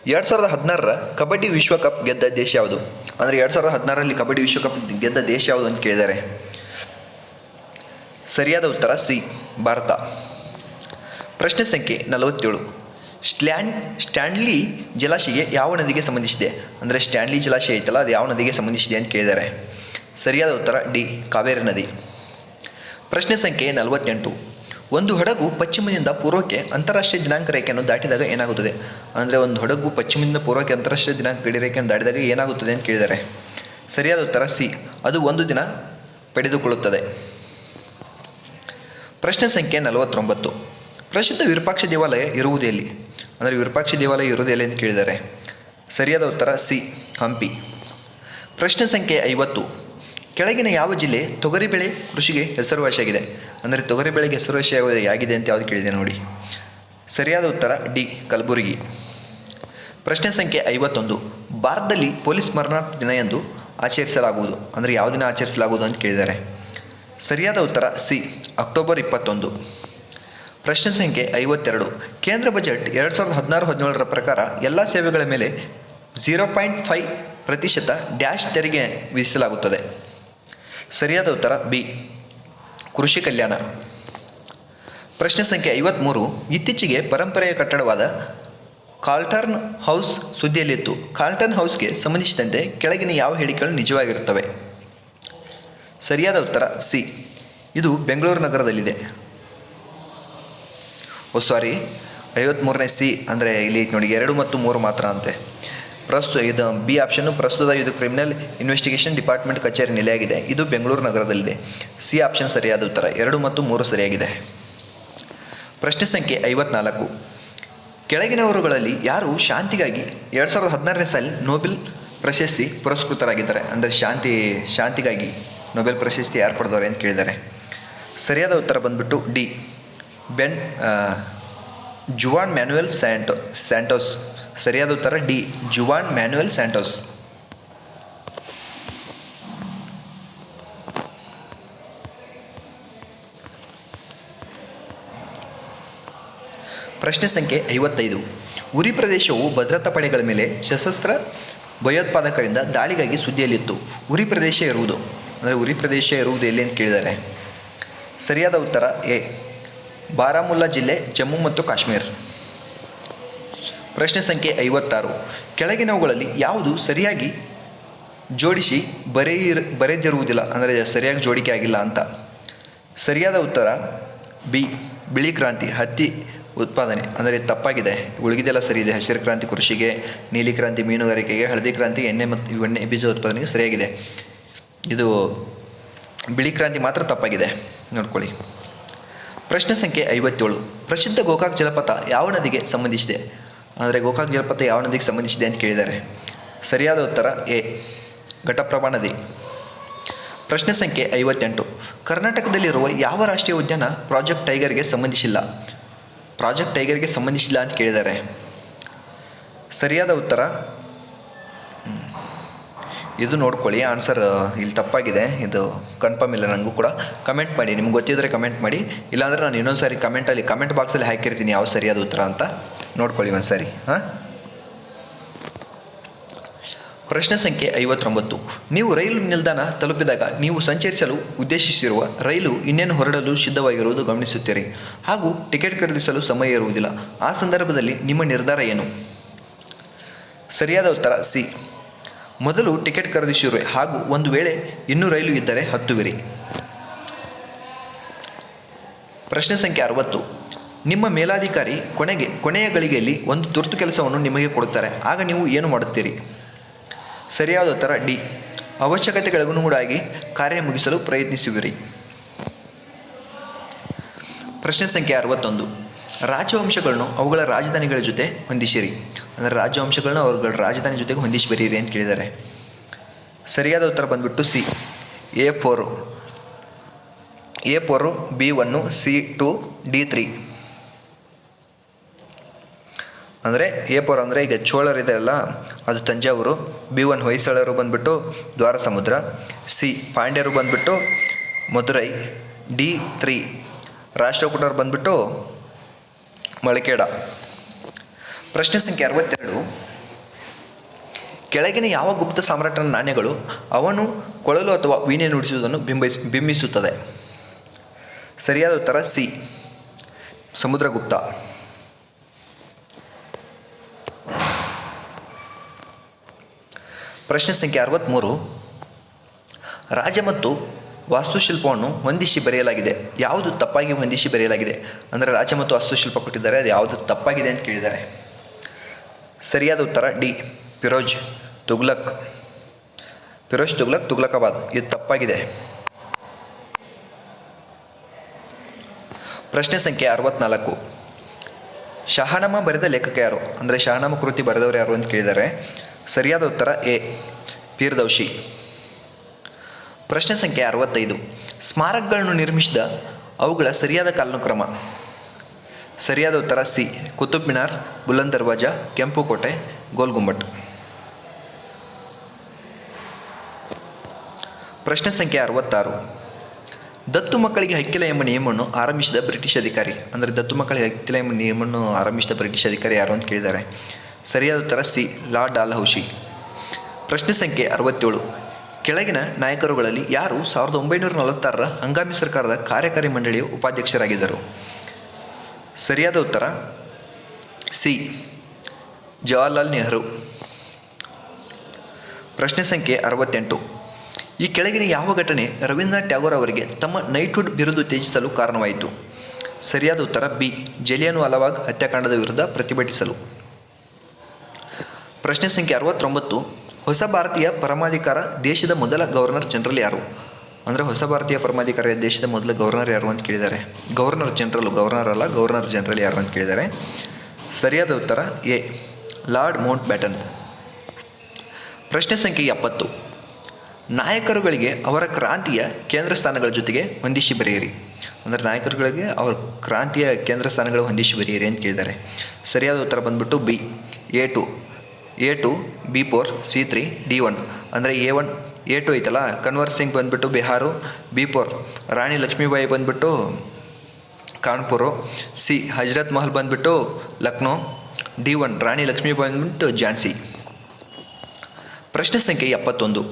ಎರಡು ಸಾವಿರದ ಹದಿನಾರರ ಕಬಡ್ಡಿ ವಿಶ್ವಕಪ್ ಗೆದ್ದ ದೇಶ ಯಾವುದು? ಅಂದರೆ ಎರಡು ಸಾವಿರದ ಹದಿನಾರರಲ್ಲಿ ಕಬಡ್ಡಿ ವಿಶ್ವಕಪ್ ಗೆದ್ದ ದೇಶ ಯಾವುದು ಅಂತ ಕೇಳಿದ್ದಾರೆ. ಸರಿಯಾದ ಉತ್ತರ ಸಿ, ಭಾರತ. ಪ್ರಶ್ನೆ ಸಂಖ್ಯೆ ನಲವತ್ತೇಳು. ಸ್ಟ್ಯಾಂಡ್ ಸ್ಟ್ಯಾಂಡ್ಲಿ ಜಲಾಶಯ ಯಾವ ನದಿಗೆ ಸಂಬಂಧಿಸಿದೆ? ಅಂದರೆ ಸ್ಟ್ಯಾಂಡ್ಲಿ ಜಲಾಶಯ ಐತಲ್ಲ, ಅದು ಯಾವ ನದಿಗೆ ಸಂಬಂಧಿಸಿದೆ ಅಂತ ಕೇಳಿದ್ದಾರೆ. ಸರಿಯಾದ ಉತ್ತರ ಡಿ, ಕಾವೇರಿ ನದಿ. ಪ್ರಶ್ನೆ ಸಂಖ್ಯೆ ನಲವತ್ತೆಂಟು. ಒಂದು ಹಡಗು ಪಶ್ಚಿಮದಿಂದ ಪೂರ್ವಕ್ಕೆ ಅಂತಾರಾಷ್ಟ್ರೀಯ ದಿನಾಂಕ ರೇಖೆಯನ್ನು ದಾಟಿದಾಗ ಏನಾಗುತ್ತದೆ? ಅಂದರೆ ಒಂದು ಹಡಗು ಪಶ್ಚಿಮದಿಂದ ಪೂರ್ವಕ್ಕೆ ಅಂತಾರಾಷ್ಟ್ರೀಯ ದಿನಾಂಕ ಗಡಿ ರೇಖೆಯನ್ನು ದಾಟಿದಾಗ ಏನಾಗುತ್ತದೆ ಅಂತ ಕೇಳಿದ್ದಾರೆ. ಸರಿಯಾದ ಉತ್ತರ ಸಿ, ಅದು ಒಂದು ದಿನ ಪಡೆದುಕೊಳ್ಳುತ್ತದೆ. ಪ್ರಶ್ನೆ ಸಂಖ್ಯೆ ನಲವತ್ತೊಂಬತ್ತು. ಪ್ರಸಿದ್ಧ ವಿರೂಪಾಕ್ಷ ದೇವಾಲಯ ಇರುವುದೇ ಇಲ್ಲಿ ಅಂದರೆ ವಿರೂಪಾಕ್ಷ ದೇವಾಲಯ ಇರುವುದೇ ಎಲ್ಲಿ ಅಂತ ಕೇಳಿದ್ದಾರೆ. ಸರಿಯಾದ ಉತ್ತರ ಸಿ, ಹಂಪಿ. ಪ್ರಶ್ನೆ ಸಂಖ್ಯೆ ಐವತ್ತು. ಕೆಳಗಿನ ಯಾವ ಜಿಲ್ಲೆ ತೊಗರಿಬೇಳೆ ಕೃಷಿಗೆ ಹೆಸರುವಾಸಿಯಾಗಿದೆ? ಅಂದರೆ ತೊಗರಿ ಬೆಳೆಗೆ ಹೆಸರುವಾಸಿಯಾಗಿದೆ ಅಂತ ಯಾವುದು ಕೇಳಿದೆ ನೋಡಿ. ಸರಿಯಾದ ಉತ್ತರ ಡಿ, ಕಲಬುರಗಿ. ಪ್ರಶ್ನೆ ಸಂಖ್ಯೆ ಐವತ್ತೊಂದು. ಭಾರತದಲ್ಲಿ ಪೊಲೀಸ್ ಸ್ಮರಣಾರ್ಥ ದಿನ ಎಂದು ಆಚರಿಸಲಾಗುವುದು. ಅಂದರೆ ಯಾವ ದಿನ ಆಚರಿಸಲಾಗುವುದು ಅಂತ ಕೇಳಿದ್ದಾರೆ. ಸರಿಯಾದ ಉತ್ತರ ಸಿ, ಅಕ್ಟೋಬರ್ ಇಪ್ಪತ್ತೊಂದು. ಪ್ರಶ್ನೆ ಸಂಖ್ಯೆ ಐವತ್ತೆರಡು. ಕೇಂದ್ರ ಬಜೆಟ್ ಎರಡು ಸಾವಿರದ ಹದಿನಾರು ಹದಿನೇಳರ ಪ್ರಕಾರ ಎಲ್ಲ ಸೇವೆಗಳ ಮೇಲೆ ಝೀರೋ ಪಾಯಿಂಟ್ ಫೈವ್ ಪ್ರತಿಶತ ಡ್ಯಾಶ್ ತೆರಿಗೆ ವಿಧಿಸಲಾಗುತ್ತದೆ. ಸರಿಯಾದ ಉತ್ತರ ಬಿ, ಕೃಷಿ ಕಲ್ಯಾಣ. ಪ್ರಶ್ನೆ ಸಂಖ್ಯೆ ಐವತ್ತ್ಮೂರು ಇತ್ತೀಚೆಗೆ ಪರಂಪರೆಯ ಕಟ್ಟಡವಾದ ಕಾಲ್ಟರ್ನ್ ಹೌಸ್ ಸುದ್ದಿಯಲ್ಲಿತ್ತು. ಕಾಲ್ಟರ್ನ್ ಹೌಸ್ಗೆ ಸಂಬಂಧಿಸಿದಂತೆ ಕೆಳಗಿನ ಯಾವ ಹೇಳಿಕೆಗಳು ನಿಜವಾಗಿರುತ್ತವೆ? ಸರಿಯಾದ ಉತ್ತರ ಸಿ. ಇದು ಬೆಂಗಳೂರು ನಗರದಲ್ಲಿದೆ. ಓ, ಸಾರಿ. ಐವತ್ತ್ಮೂರನೇ ಸಿ ಅಂದರೆ ಇಲ್ಲಿ ನೋಡಿ ಎರಡು ಮತ್ತು ಮೂರು ಮಾತ್ರ ಅಂತೆ. ಪ್ರಸ್ತುತ ಇದು ಬಿ ಆಪ್ಷನ್ನು ಪ್ರಸ್ತುತ ಇದು ಕ್ರಿಮಿನಲ್ ಇನ್ವೆಸ್ಟಿಗೇಷನ್ ಡಿಪಾರ್ಟ್ಮೆಂಟ್ ಕಚೇರಿ ನೆಲೆಯಾಗಿದೆ. ಇದು ಬೆಂಗಳೂರು ನಗರದಲ್ಲಿದೆ. ಸಿ ಆಪ್ಷನ್ ಸರಿಯಾದ ಉತ್ತರ. ಎರಡು ಮತ್ತು ಮೂರು ಸರಿಯಾಗಿದೆ. ಪ್ರಶ್ನೆ ಸಂಖ್ಯೆ ಐವತ್ನಾಲ್ಕು. ಕೆಳಗಿನವರುಗಳಲ್ಲಿ ಯಾರು ಶಾಂತಿಗಾಗಿ ಎರಡು ಸಾವಿರದ ಹದಿನಾರನೇ ಸಾಲಿ ನೋಬೆಲ್ ಪ್ರಶಸ್ತಿ ಪುರಸ್ಕೃತರಾಗಿದ್ದಾರೆ? ಅಂದರೆ ಶಾಂತಿ, ಶಾಂತಿಗಾಗಿ ನೊಬೆಲ್ ಪ್ರಶಸ್ತಿ ಯಾರು ಪಡೆದವ್ರೆ ಅಂತ ಕೇಳಿದ್ದಾರೆ. ಸರಿಯಾದ ಉತ್ತರ ಬಂದ್ಬಿಟ್ಟು D. Ben Juan Manuel Santo, Santos. ಸರಿಯಾದ ಉತ್ತರ ಡಿ. Juan Manuel Santos. ಪ್ರಶ್ನೆ ಸಂಖ್ಯೆ ಐವತ್ತೈದು. ಉರಿ ಪ್ರದೇಶವು ಭದ್ರತಾ ಪಡೆಗಳ ಮೇಲೆ ಸಶಸ್ತ್ರ ಭಯೋತ್ಪಾದಕರಿಂದ ದಾಳಿಗಾಗಿ ಸುದ್ದಿಯಲ್ಲಿತ್ತು. ಉರಿ ಪ್ರದೇಶ ಇರುವುದು. ಅಂದರೆ ಉರಿ ಪ್ರದೇಶ ಇರುವುದು ಎಲ್ಲಿ ಅಂತ ಕೇಳಿದ್ದಾರೆ ಸರಿಯಾದ ಉತ್ತರ ಎ. ಬಾರಾಮುಲ್ಲಾ ಜಿಲ್ಲೆ ಜಮ್ಮು ಮತ್ತು ಕಾಶ್ಮೀರ. ಪ್ರಶ್ನೆ ಸಂಖ್ಯೆ ಐವತ್ತಾರು. ಕೆಳಗಿನವುಗಳಲ್ಲಿ ಯಾವುದು ಸರಿಯಾಗಿ ಜೋಡಿಸಿ ಬರೆಯಿರ, ಬರೆದಿರುವುದಿಲ್ಲ? ಅಂದರೆ ಸರಿಯಾಗಿ ಜೋಡಿಕೆ ಆಗಿಲ್ಲ ಅಂತ. ಸರಿಯಾದ ಉತ್ತರ ಬಿ. ಬಿಳಿ ಕ್ರಾಂತಿ, ಹತ್ತಿ ಉತ್ಪಾದನೆ. ಅಂದರೆ ತಪ್ಪಾಗಿದೆ. ಉಳಿದಿದೆಲ್ಲ ಸರಿ ಇದೆ. ಹಸಿರು ಕ್ರಾಂತಿ ಕೃಷಿಗೆ, ನೀಲಿ ಕ್ರಾಂತಿ ಮೀನುಗಾರಿಕೆಗೆ, ಹಳದಿ ಕ್ರಾಂತಿ ಎಣ್ಣೆ ಮತ್ತು ಎಣ್ಣೆ ಬೀಜ ಉತ್ಪಾದನೆಗೆ ಸರಿಯಾಗಿದೆ. ಇದು ಬಿಳಿ ಕ್ರಾಂತಿ ಮಾತ್ರ ತಪ್ಪಾಗಿದೆ. ನೋಡ್ಕೊಳ್ಳಿ. ಪ್ರಶ್ನೆ ಸಂಖ್ಯೆ ಐವತ್ತೇಳು. ಪ್ರಸಿದ್ಧ ಗೋಕಾಕ್ ಜಲಪಾತ ಯಾವ ನದಿಗೆ ಸಂಬಂಧಿಸಿದೆ? ಅಂದರೆ ಗೋಕಾಕ್ ಜಲಪಾತ ಯಾವ ನದಿಗೆ ಸಂಬಂಧಿಸಿದೆ ಅಂತ ಕೇಳಿದ್ದಾರೆ. ಸರಿಯಾದ ಉತ್ತರ ಎ. ಘಟಪ್ರಭಾ ನದಿ. ಪ್ರಶ್ನೆ ಸಂಖ್ಯೆ ಐವತ್ತೆಂಟು. ಕರ್ನಾಟಕದಲ್ಲಿರುವ ಯಾವ ರಾಷ್ಟ್ರೀಯ ಉದ್ಯಾನ ಪ್ರಾಜೆಕ್ಟ್ ಟೈಗರ್ಗೆ ಸಂಬಂಧಿಸಿಲ್ಲ? ಪ್ರಾಜೆಕ್ಟ್ ಟೈಗರ್ಗೆ ಸಂಬಂಧಿಸಿಲ್ಲ ಅಂತ ಕೇಳಿದ್ದಾರೆ. ಸರಿಯಾದ ಉತ್ತರ. ಇದು ನೋಡ್ಕೊಳ್ಳಿ ಆನ್ಸರ್ ಇಲ್ಲಿ ತಪ್ಪಾಗಿದೆ. ಇದು ಕನ್ಫರ್ಮ್ ಇಲ್ಲ ನನಗೂ ಕೂಡ. ಕಮೆಂಟ್ ಮಾಡಿ, ನಿಮ್ಗೆ ಗೊತ್ತಿದ್ದರೆ ಕಮೆಂಟ್ ಮಾಡಿ. ಇಲ್ಲಾಂದರೆ ನಾನು ಇನ್ನೊಂದು ಸಾರಿ ಕಮೆಂಟಲ್ಲಿ ಕಮೆಂಟ್ ಬಾಕ್ಸಲ್ಲಿ ಹಾಕಿರ್ತೀನಿ ಯಾವ ಸರಿಯಾದ ಉತ್ತರ ಅಂತ. ನೋಡ್ಕೊಳ್ಳಿ ಒಂದು ಸಾರಿ, ಹಾಂ? ಪ್ರಶ್ನೆ ಸಂಖ್ಯೆ ಐವತ್ತೊಂಬತ್ತು. ನೀವು ರೈಲು ನಿಲ್ದಾಣ ತಲುಪಿದಾಗ ನೀವು ಸಂಚರಿಸಲು ಉದ್ದೇಶಿಸಿರುವ ರೈಲು ಇನ್ನೇನು ಹೊರಡಲು ಸಿದ್ಧವಾಗಿರುವುದು ಗಮನಿಸುತ್ತೀರಿ? ಹಾಗೂ ಟಿಕೆಟ್ ಖರೀದಿಸಲು ಸಮಯ ಇರುವುದಿಲ್ಲ. ಆ ಸಂದರ್ಭದಲ್ಲಿ ನಿಮ್ಮ ನಿರ್ಧಾರ ಏನು? ಸರಿಯಾದ ಉತ್ತರ ಸಿ. ಮೊದಲು ಟಿಕೆಟ್ ಖರೀದಿಸಿರುವೆ. ಹಾಗೂ ಒಂದು ವೇಳೆ ಇನ್ನೂ ರೈಲು ಇದ್ದರೆ ಹತ್ತುವಿರಿ. ಪ್ರಶ್ನೆ ಸಂಖ್ಯೆ ಅರವತ್ತು. ನಿಮ್ಮ ಮೇಲಾಧಿಕಾರಿ ಕೊನೆಗೆ, ಕೊನೆಯ ಗಳಿಗೆಯಲ್ಲಿ ಒಂದು ತುರ್ತು ಕೆಲಸವನ್ನು ನಿಮಗೆ ಕೊಡುತ್ತಾರೆ. ಆಗ ನೀವು ಏನು ಮಾಡುತ್ತೀರಿ? ಸರಿಯಾದ ಉತ್ತರ ಡಿ. ಅವಶ್ಯಕತೆಗಳಿಗನುಗುಣವಾಗಿ ಕಾರ್ಯ ಮುಗಿಸಲು ಪ್ರಯತ್ನಿಸುವಿರಿ. ಪ್ರಶ್ನೆ ಸಂಖ್ಯೆ ಅರವತ್ತೊಂದು. ರಾಜವಂಶಗಳನ್ನು ಅವುಗಳ ರಾಜಧಾನಿಗಳ ಜೊತೆ ಹೊಂದಿಸಿರಿ. ಅಂದರೆ ರಾಜವಂಶಗಳನ್ನ ಅವುಗಳ ರಾಜಧಾನಿ ಜೊತೆಗೆ ಹೊಂದಿಸಿಬರೀರಿ ಅಂತ ಕೇಳಿದ್ದಾರೆ. ಸರಿಯಾದ ಉತ್ತರ ಬಂದ್ಬಿಟ್ಟು C. A four. A four, B one C two, D three. ಅಂದರೆ ಎ ಫೋರ್ ಅಂದರೆ ಈಗ ಚೋಳರಿದೆ ಅಲ್ಲ, ಅದು ತಂಜಾವೂರು. ಬಿ ಒನ್ ಹೊಯ್ಸಳರು ಬಂದ್ಬಿಟ್ಟು ದ್ವಾರ ಸಮುದ್ರ ಸಿ ಪಾಂಡ್ಯರು ಬಂದ್ಬಿಟ್ಟು ಮಧುರೈ. D three. ರಾಷ್ಟ್ರಕೂಟರು ಬಂದ್ಬಿಟ್ಟು ಮಳಕೇಡ. ಪ್ರಶ್ನೆ ಸಂಖ್ಯೆ ಅರವತ್ತೆರಡು. ಕೆಳಗಿನ ಯಾವ ಗುಪ್ತ ಸಾಮ್ರಾಟನ ನಾಣ್ಯಗಳು ಅವನು ಕೊಳಲು ಅಥವಾ ವೀಣೆ ನುಡಿಸುವುದನ್ನು ಬಿಂಬಿಸ್ ಬಿಂಬಿಸುತ್ತದೆ? ಸರಿಯಾದ ಉತ್ತರ ಸಿ. ಸಮುದ್ರಗುಪ್ತ. ಪ್ರಶ್ನೆ ಸಂಖ್ಯೆ ಅರವತ್ತ್ಮೂರು ರಾಜ ಮತ್ತು ವಾಸ್ತುಶಿಲ್ಪವನ್ನು ಹೊಂದಿಸಿ ಬರೆಯಲಾಗಿದೆ. ಯಾವುದು ತಪ್ಪಾಗಿ ಹೊಂದಿಸಿ ಬರೆಯಲಾಗಿದೆ? ಅಂದರೆ ರಾಜ ಮತ್ತು ವಾಸ್ತುಶಿಲ್ಪ ಕೊಟ್ಟಿದ್ದಾರೆ, ಅದು ಯಾವುದು ತಪ್ಪಾಗಿದೆ ಅಂತ ಕೇಳಿದ್ದಾರೆ. ಸರಿಯಾದ ಉತ್ತರ ಡಿ. ಫಿರೋಜ್ ತುಗ್ಲಕ್. ಫಿರೋಜ್ ತುಗ್ಲಕ್ ತುಗ್ಲಕಾಬಾದ್. ಇದು ತಪ್ಪಾಗಿದೆ. ಪ್ರಶ್ನೆ ಸಂಖ್ಯೆ ಅರವತ್ನಾಲ್ಕು. ಶಹಾನಮ ಬರೆದ ಲೇಖಕ ಯಾರು? ಅಂದರೆ ಶಹಾನಮ ಕೃತಿ ಬರೆದವರು ಯಾರು ಅಂತ ಕೇಳಿದ್ದಾರೆ. ಸರಿಯಾದ ಉತ್ತರ ಎ. ಪೀರ್ದೌಶಿ. ಪ್ರಶ್ನೆ ಸಂಖ್ಯೆ ಅರವತ್ತೈದು. ಸ್ಮಾರಕಗಳನ್ನು ನಿರ್ಮಿಸಿದ ಅವುಗಳ ಸರಿಯಾದ ಕಾಲಾನುಕ್ರಮ ಸರಿಯಾದ ಉತ್ತರ ಸಿ. ಕುತುಬ್ ಮಿನಾರ್ ಬುಲಂದ್ ಕೆಂಪು ಕೋಟೆ ಪ್ರಶ್ನೆ ಸಂಖ್ಯೆ ಅರವತ್ತಾರು. ದತ್ತು ಮಕ್ಕಳಿಗೆ ಹಕ್ಕಿಲ ಎಂಬ ನಿಯಮವನ್ನು ಆರಂಭಿಸಿದ ಬ್ರಿಟಿಷ್ ಅಧಿಕಾರಿ. ಅಂದರೆ ದತ್ತು ಮಕ್ಕಳಿಗೆ ಹಕ್ಕಿಲ ಎಂಬ ನಿಯಮವನ್ನು ಆರಂಭಿಸಿದ ಬ್ರಿಟಿಷ್ ಅಧಿಕಾರಿ ಯಾರು ಅಂತ ಕೇಳಿದ್ದಾರೆ. ಸರಿಯಾದ ಉತ್ತರ ಸಿ. ಲಾರ್ಡ್ ಡಾಲ್ಹೌಶಿ. ಪ್ರಶ್ನೆ ಸಂಖ್ಯೆ ಅರವತ್ತೇಳು. ಕೆಳಗಿನ ನಾಯಕರುಗಳಲ್ಲಿ ಯಾರು ಸಾವಿರದ ಒಂಬೈನೂರ ನಲವತ್ತಾರರ ಹಂಗಾಮಿ ಸರ್ಕಾರದ ಕಾರ್ಯಕಾರಿ ಮಂಡಳಿಯ ಉಪಾಧ್ಯಕ್ಷರಾಗಿದ್ದರು? ಸರಿಯಾದ ಉತ್ತರ, ಸಿ. ಜವಾಹರ್ಲಾಲ್ ನೆಹರು. ಪ್ರಶ್ನೆ ಸಂಖ್ಯೆ ಅರವತ್ತೆಂಟು. ಈ ಕೆಳಗಿನ ಯಾವ ಘಟನೆ ರವೀಂದ್ರನಾಥ್ ಟ್ಯಾಗೋರ್ ಅವರಿಗೆ ತಮ್ಮ ನೈಟ್ಹುಡ್ ಬಿರುದು ತ್ಯಜಿಸಲು ಕಾರಣವಾಯಿತು? ಸರಿಯಾದ ಉತ್ತರ, ಬಿ. ಜಲಿಯನ್ ಅಲವಾಗ್ ಹತ್ಯಾಕಾಂಡದ ವಿರುದ್ಧ ಪ್ರತಿಭಟಿಸಲು. ಪ್ರಶ್ನೆ ಸಂಖ್ಯೆ ಅರವತ್ತೊಂಬತ್ತು. ಹೊಸ ಭಾರತೀಯ ಪರಮಾಧಿಕಾರ ದೇಶದ ಮೊದಲ ಗವರ್ನರ್ ಜನರಲ್ ಯಾರು? ಅಂದರೆ ಹೊಸ ಭಾರತೀಯ ಪರಮಾಧಿಕಾರ ದೇಶದ ಮೊದಲ ಗವರ್ನರ್ ಯಾರು ಅಂತ ಕೇಳಿದ್ದಾರೆ. ಗವರ್ನರ್ ಜನರಲ್, ಗವರ್ನರ್ ಅಲ್ಲ, ಗವರ್ನರ್ ಜನರಲ್ ಯಾರು ಅಂತ ಕೇಳಿದ್ದಾರೆ. ಸರಿಯಾದ ಉತ್ತರ, ಎ. ಲಾರ್ಡ್ ಮೌಂಟ್ ಬ್ಯಾಟನ್ ಪ್ರಶ್ನೆ ಸಂಖ್ಯೆ ಎಪ್ಪತ್ತು. ನಾಯಕರುಗಳಿಗೆ ಅವರ ಕ್ರಾಂತಿಯ ಕೇಂದ್ರ ಸ್ಥಾನಗಳ ಜೊತೆಗೆ ಹೊಂದಿಸಿ ಬರೆಯಿರಿ. ಅಂದರೆ ನಾಯಕರುಗಳಿಗೆ ಅವರ ಕ್ರಾಂತಿಯ ಕೇಂದ್ರ ಸ್ಥಾನಗಳು ಹೊಂದಿಸಿ ಬರೆಯಿರಿ ಅಂತ ಕೇಳಿದ್ದಾರೆ. ಸರಿಯಾದ ಉತ್ತರ ಬಂದ್ಬಿಟ್ಟು B. A two. A two B four C three D one ಅಂದರೆ ಎ ಒನ್ ಎ ಟು ಐತಲ್ಲ? ಕನ್ವರ್ ಸಿಂಗ್ ಬಂದುಬಿಟ್ಟು ಬಿಹಾರು ಬಿ ಫೋರ್ ರಾಣಿ ಲಕ್ಷ್ಮೀಬಾಯಿ ಬಂದ್ಬಿಟ್ಟು ಕಾನ್ಪುರು ಸಿ ಹಜರತ್ ಮಹಲ್ ಬಂದುಬಿಟ್ಟು ಲಕ್ನೋ ಡಿ ಒನ್ ರಾಣಿ ಲಕ್ಷ್ಮೀಬಾಯಿ ಬಂದ್ಬಿಟ್ಟು ಝಾನ್ಸಿ. ಪ್ರಶ್ನೆ ಸಂಖ್ಯೆ ಎಪ್ಪತ್ತೊಂದು.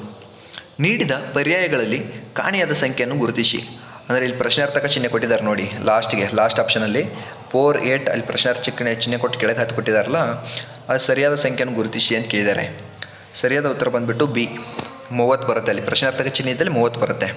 ನೀಡಿದ ಪರ್ಯಾಯಗಳಲ್ಲಿ ಕಾಣೆಯಾದ ಸಂಖ್ಯೆಯನ್ನು ಗುರುತಿಸಿ. ಅಂದರೆ ಇಲ್ಲಿ ಪ್ರಶ್ನಾರ್ಥಕ ಚಿಹ್ನೆ ಕೊಟ್ಟಿದ್ದಾರೆ ನೋಡಿ ಲಾಸ್ಟ್ಗೆ ಲಾಸ್ಟ್ ಆಪ್ಷನಲ್ಲಿ ಫೋರ್ ಏಟ್ ಅಲ್ಲಿ ಪ್ರಶ್ನಾರ್ಥ ಚಿಹ್ನೆ ಚಿಹ್ನೆ ಕೊಟ್ಟು ಕೆಳಗೆ ಹತ್ತು ಕೊಟ್ಟಿದಾರಲ್ಲ, ಅದು ಸರಿಯಾದ ಸಂಖ್ಯೆಯನ್ನು ಗುರುತಿಸಿ ಅಂತ ಕೇಳಿದ್ದಾರೆ. ಸರಿಯಾದ ಉತ್ತರ ಬಂದ್ಬಿಟ್ಟು ಬಿ. ಮೂವತ್ತು ಬರುತ್ತೆ ಅಲ್ಲಿ. ಪ್ರಶ್ನಾರ್ಥಕ ಚಿಹ್ನೆ ಇದ್ದಲ್ಲಿ ಮೂವತ್ತು ಬರುತ್ತೆ.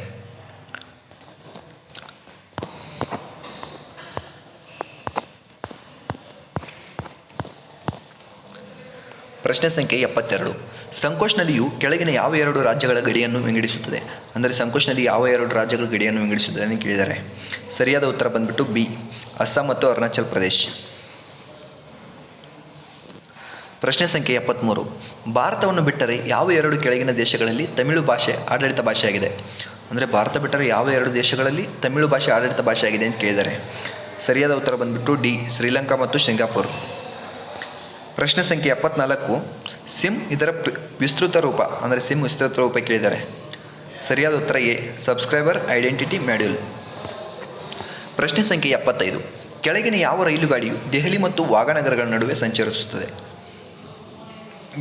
ಪ್ರಶ್ನೆ ಸಂಖ್ಯೆ ಎಪ್ಪತ್ತೆರಡು. ಸಂಕೋಶ್ ನದಿಯು ಕೆಳಗಿನ ಯಾವ ಎರಡು ರಾಜ್ಯಗಳ ಗಡಿಯನ್ನು ವಿಂಗಡಿಸುತ್ತದೆ? ಅಂದರೆ ಸಂಕೋಶ್ ನದಿ ಯಾವ ಎರಡು ರಾಜ್ಯಗಳ ಗಡಿಯನ್ನು ವಿಂಗಡಿಸುತ್ತದೆ ಅಂತ ಕೇಳಿದ್ದಾರೆ. ಸರಿಯಾದ ಉತ್ತರ ಬಂದ್ಬಿಟ್ಟು ಬಿ. ಅಸ್ಸಾಂ ಮತ್ತು ಅರುಣಾಚಲ್ ಪ್ರದೇಶ್ ಪ್ರಶ್ನೆ ಸಂಖ್ಯೆ ಎಪ್ಪತ್ತ್ಮೂರು ಭಾರತವನ್ನು ಬಿಟ್ಟರೆ ಯಾವ ಎರಡು ಕೆಳಗಿನ ದೇಶಗಳಲ್ಲಿ ತಮಿಳು ಭಾಷೆ ಆಡಳಿತ ಭಾಷೆಯಾಗಿದೆ? ಅಂದರೆ ಭಾರತ ಬಿಟ್ಟರೆ ಯಾವ ಎರಡು ದೇಶಗಳಲ್ಲಿ ತಮಿಳು ಭಾಷೆ ಆಡಳಿತ ಭಾಷೆಯಾಗಿದೆ ಅಂತ ಕೇಳಿದ್ದಾರೆ. ಸರಿಯಾದ ಉತ್ತರ ಬಂದ್ಬಿಟ್ಟು ಡಿ, ಶ್ರೀಲಂಕಾ ಮತ್ತು ಸಿಂಗಾಪುರ್. ಪ್ರಶ್ನೆ ಸಂಖ್ಯೆ ಎಪ್ಪತ್ನಾಲ್ಕು. ಸಿಮ್ ಇದರ ವಿಸ್ತೃತ ರೂಪ, ಅಂದರೆ ಸಿಮ್ ವಿಸ್ತೃತ ರೂಪ ಕೇಳಿದ್ದಾರೆ. ಸರಿಯಾದ ಉತ್ತರ ಎ, ಸಬ್ಸ್ಕ್ರೈಬರ್ ಐಡೆಂಟಿಟಿ ಮಾಡ್ಯೂಲ್. ಪ್ರಶ್ನೆ ಸಂಖ್ಯೆ ಎಪ್ಪತ್ತೈದು. ಕೆಳಗಿನ ಯಾವ ರೈಲು ಗಾಡಿಯು ದೆಹಲಿ ಮತ್ತು ವಾಗನಗರಗಳ ನಡುವೆ ಸಂಚರಿಸುತ್ತದೆ?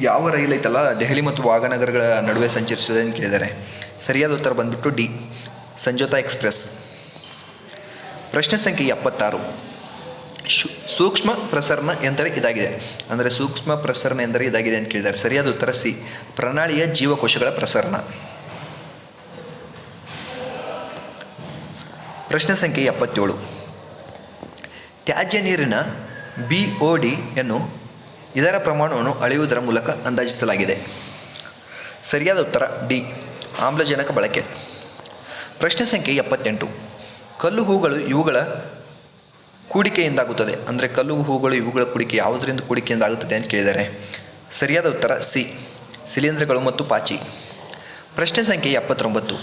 ಯಾವ ರೈಲು ಐತಲ್ಲ, ದೆಹಲಿ ಮತ್ತು ವಾಗನಗರಗಳ ನಡುವೆ ಸಂಚರಿಸುತ್ತದೆ ಅಂತ ಕೇಳಿದ್ದಾರೆ ಸರಿಯಾದ ಉತ್ತರ ಬಂದ್ಬಿಟ್ಟು ಡಿ, ಸಂಜೋತಾ ಎಕ್ಸ್ಪ್ರೆಸ್. ಪ್ರಶ್ನೆ ಸಂಖ್ಯೆ ಎಪ್ಪತ್ತಾರು. ಶು, ಸೂಕ್ಷ್ಮ ಪ್ರಸರಣ ಎಂದರೆ ಇದಾಗಿದೆ. ಅಂದರೆ ಸೂಕ್ಷ್ಮ ಪ್ರಸರಣ ಎಂದರೆ ಇದಾಗಿದೆ ಅಂತ ಕೇಳಿದ್ದಾರೆ ಸರಿಯಾದ ಉತ್ತರ ಸಿ, ಪ್ರಣಾಳಿಯ ಜೀವಕೋಶಗಳ ಪ್ರಸರಣ. ಪ್ರಶ್ನೆ ಸಂಖ್ಯೆ ಎಪ್ಪತ್ತೇಳು. ತ್ಯಾಜ್ಯ ನೀರಿನ ಬಿ ಒ ಡಿಯನ್ನು ಇದರ ಪ್ರಮಾಣವನ್ನು ಅಳೆಯುವುದರ ಮೂಲಕ ಅಂದಾಜಿಸಲಾಗಿದೆ. ಸರಿಯಾದ ಉತ್ತರ ಡಿ, ಆಮ್ಲಜನಕ ಬಳಕೆ. ಪ್ರಶ್ನೆ ಸಂಖ್ಯೆ ಎಪ್ಪತ್ತೆಂಟು. ಕಲ್ಲು, ಹೂಗಳು, ಇವುಗಳ ಕೂಡಿಕೆಯಿಂದಾಗುತ್ತದೆ. ಅಂದರೆ ಕಲ್ಲು, ಹೂಗಳು, ಇವುಗಳ ಕೂಡಿಕೆ ಯಾವುದರಿಂದ ಕೂಡಿಕೆಯಿಂದ ಆಗುತ್ತದೆ ಅಂತ ಕೇಳಿದ್ದಾರೆ. ಸರಿಯಾದ ಉತ್ತರ ಸಿ ಶಿಲೀಂಧ್ರಗಳು ಮತ್ತು ಪಾಚಿ. ಪ್ರಶ್ನೆ ಸಂಖ್ಯೆ ಎಪ್ಪತ್ತೊಂಬತ್ತು.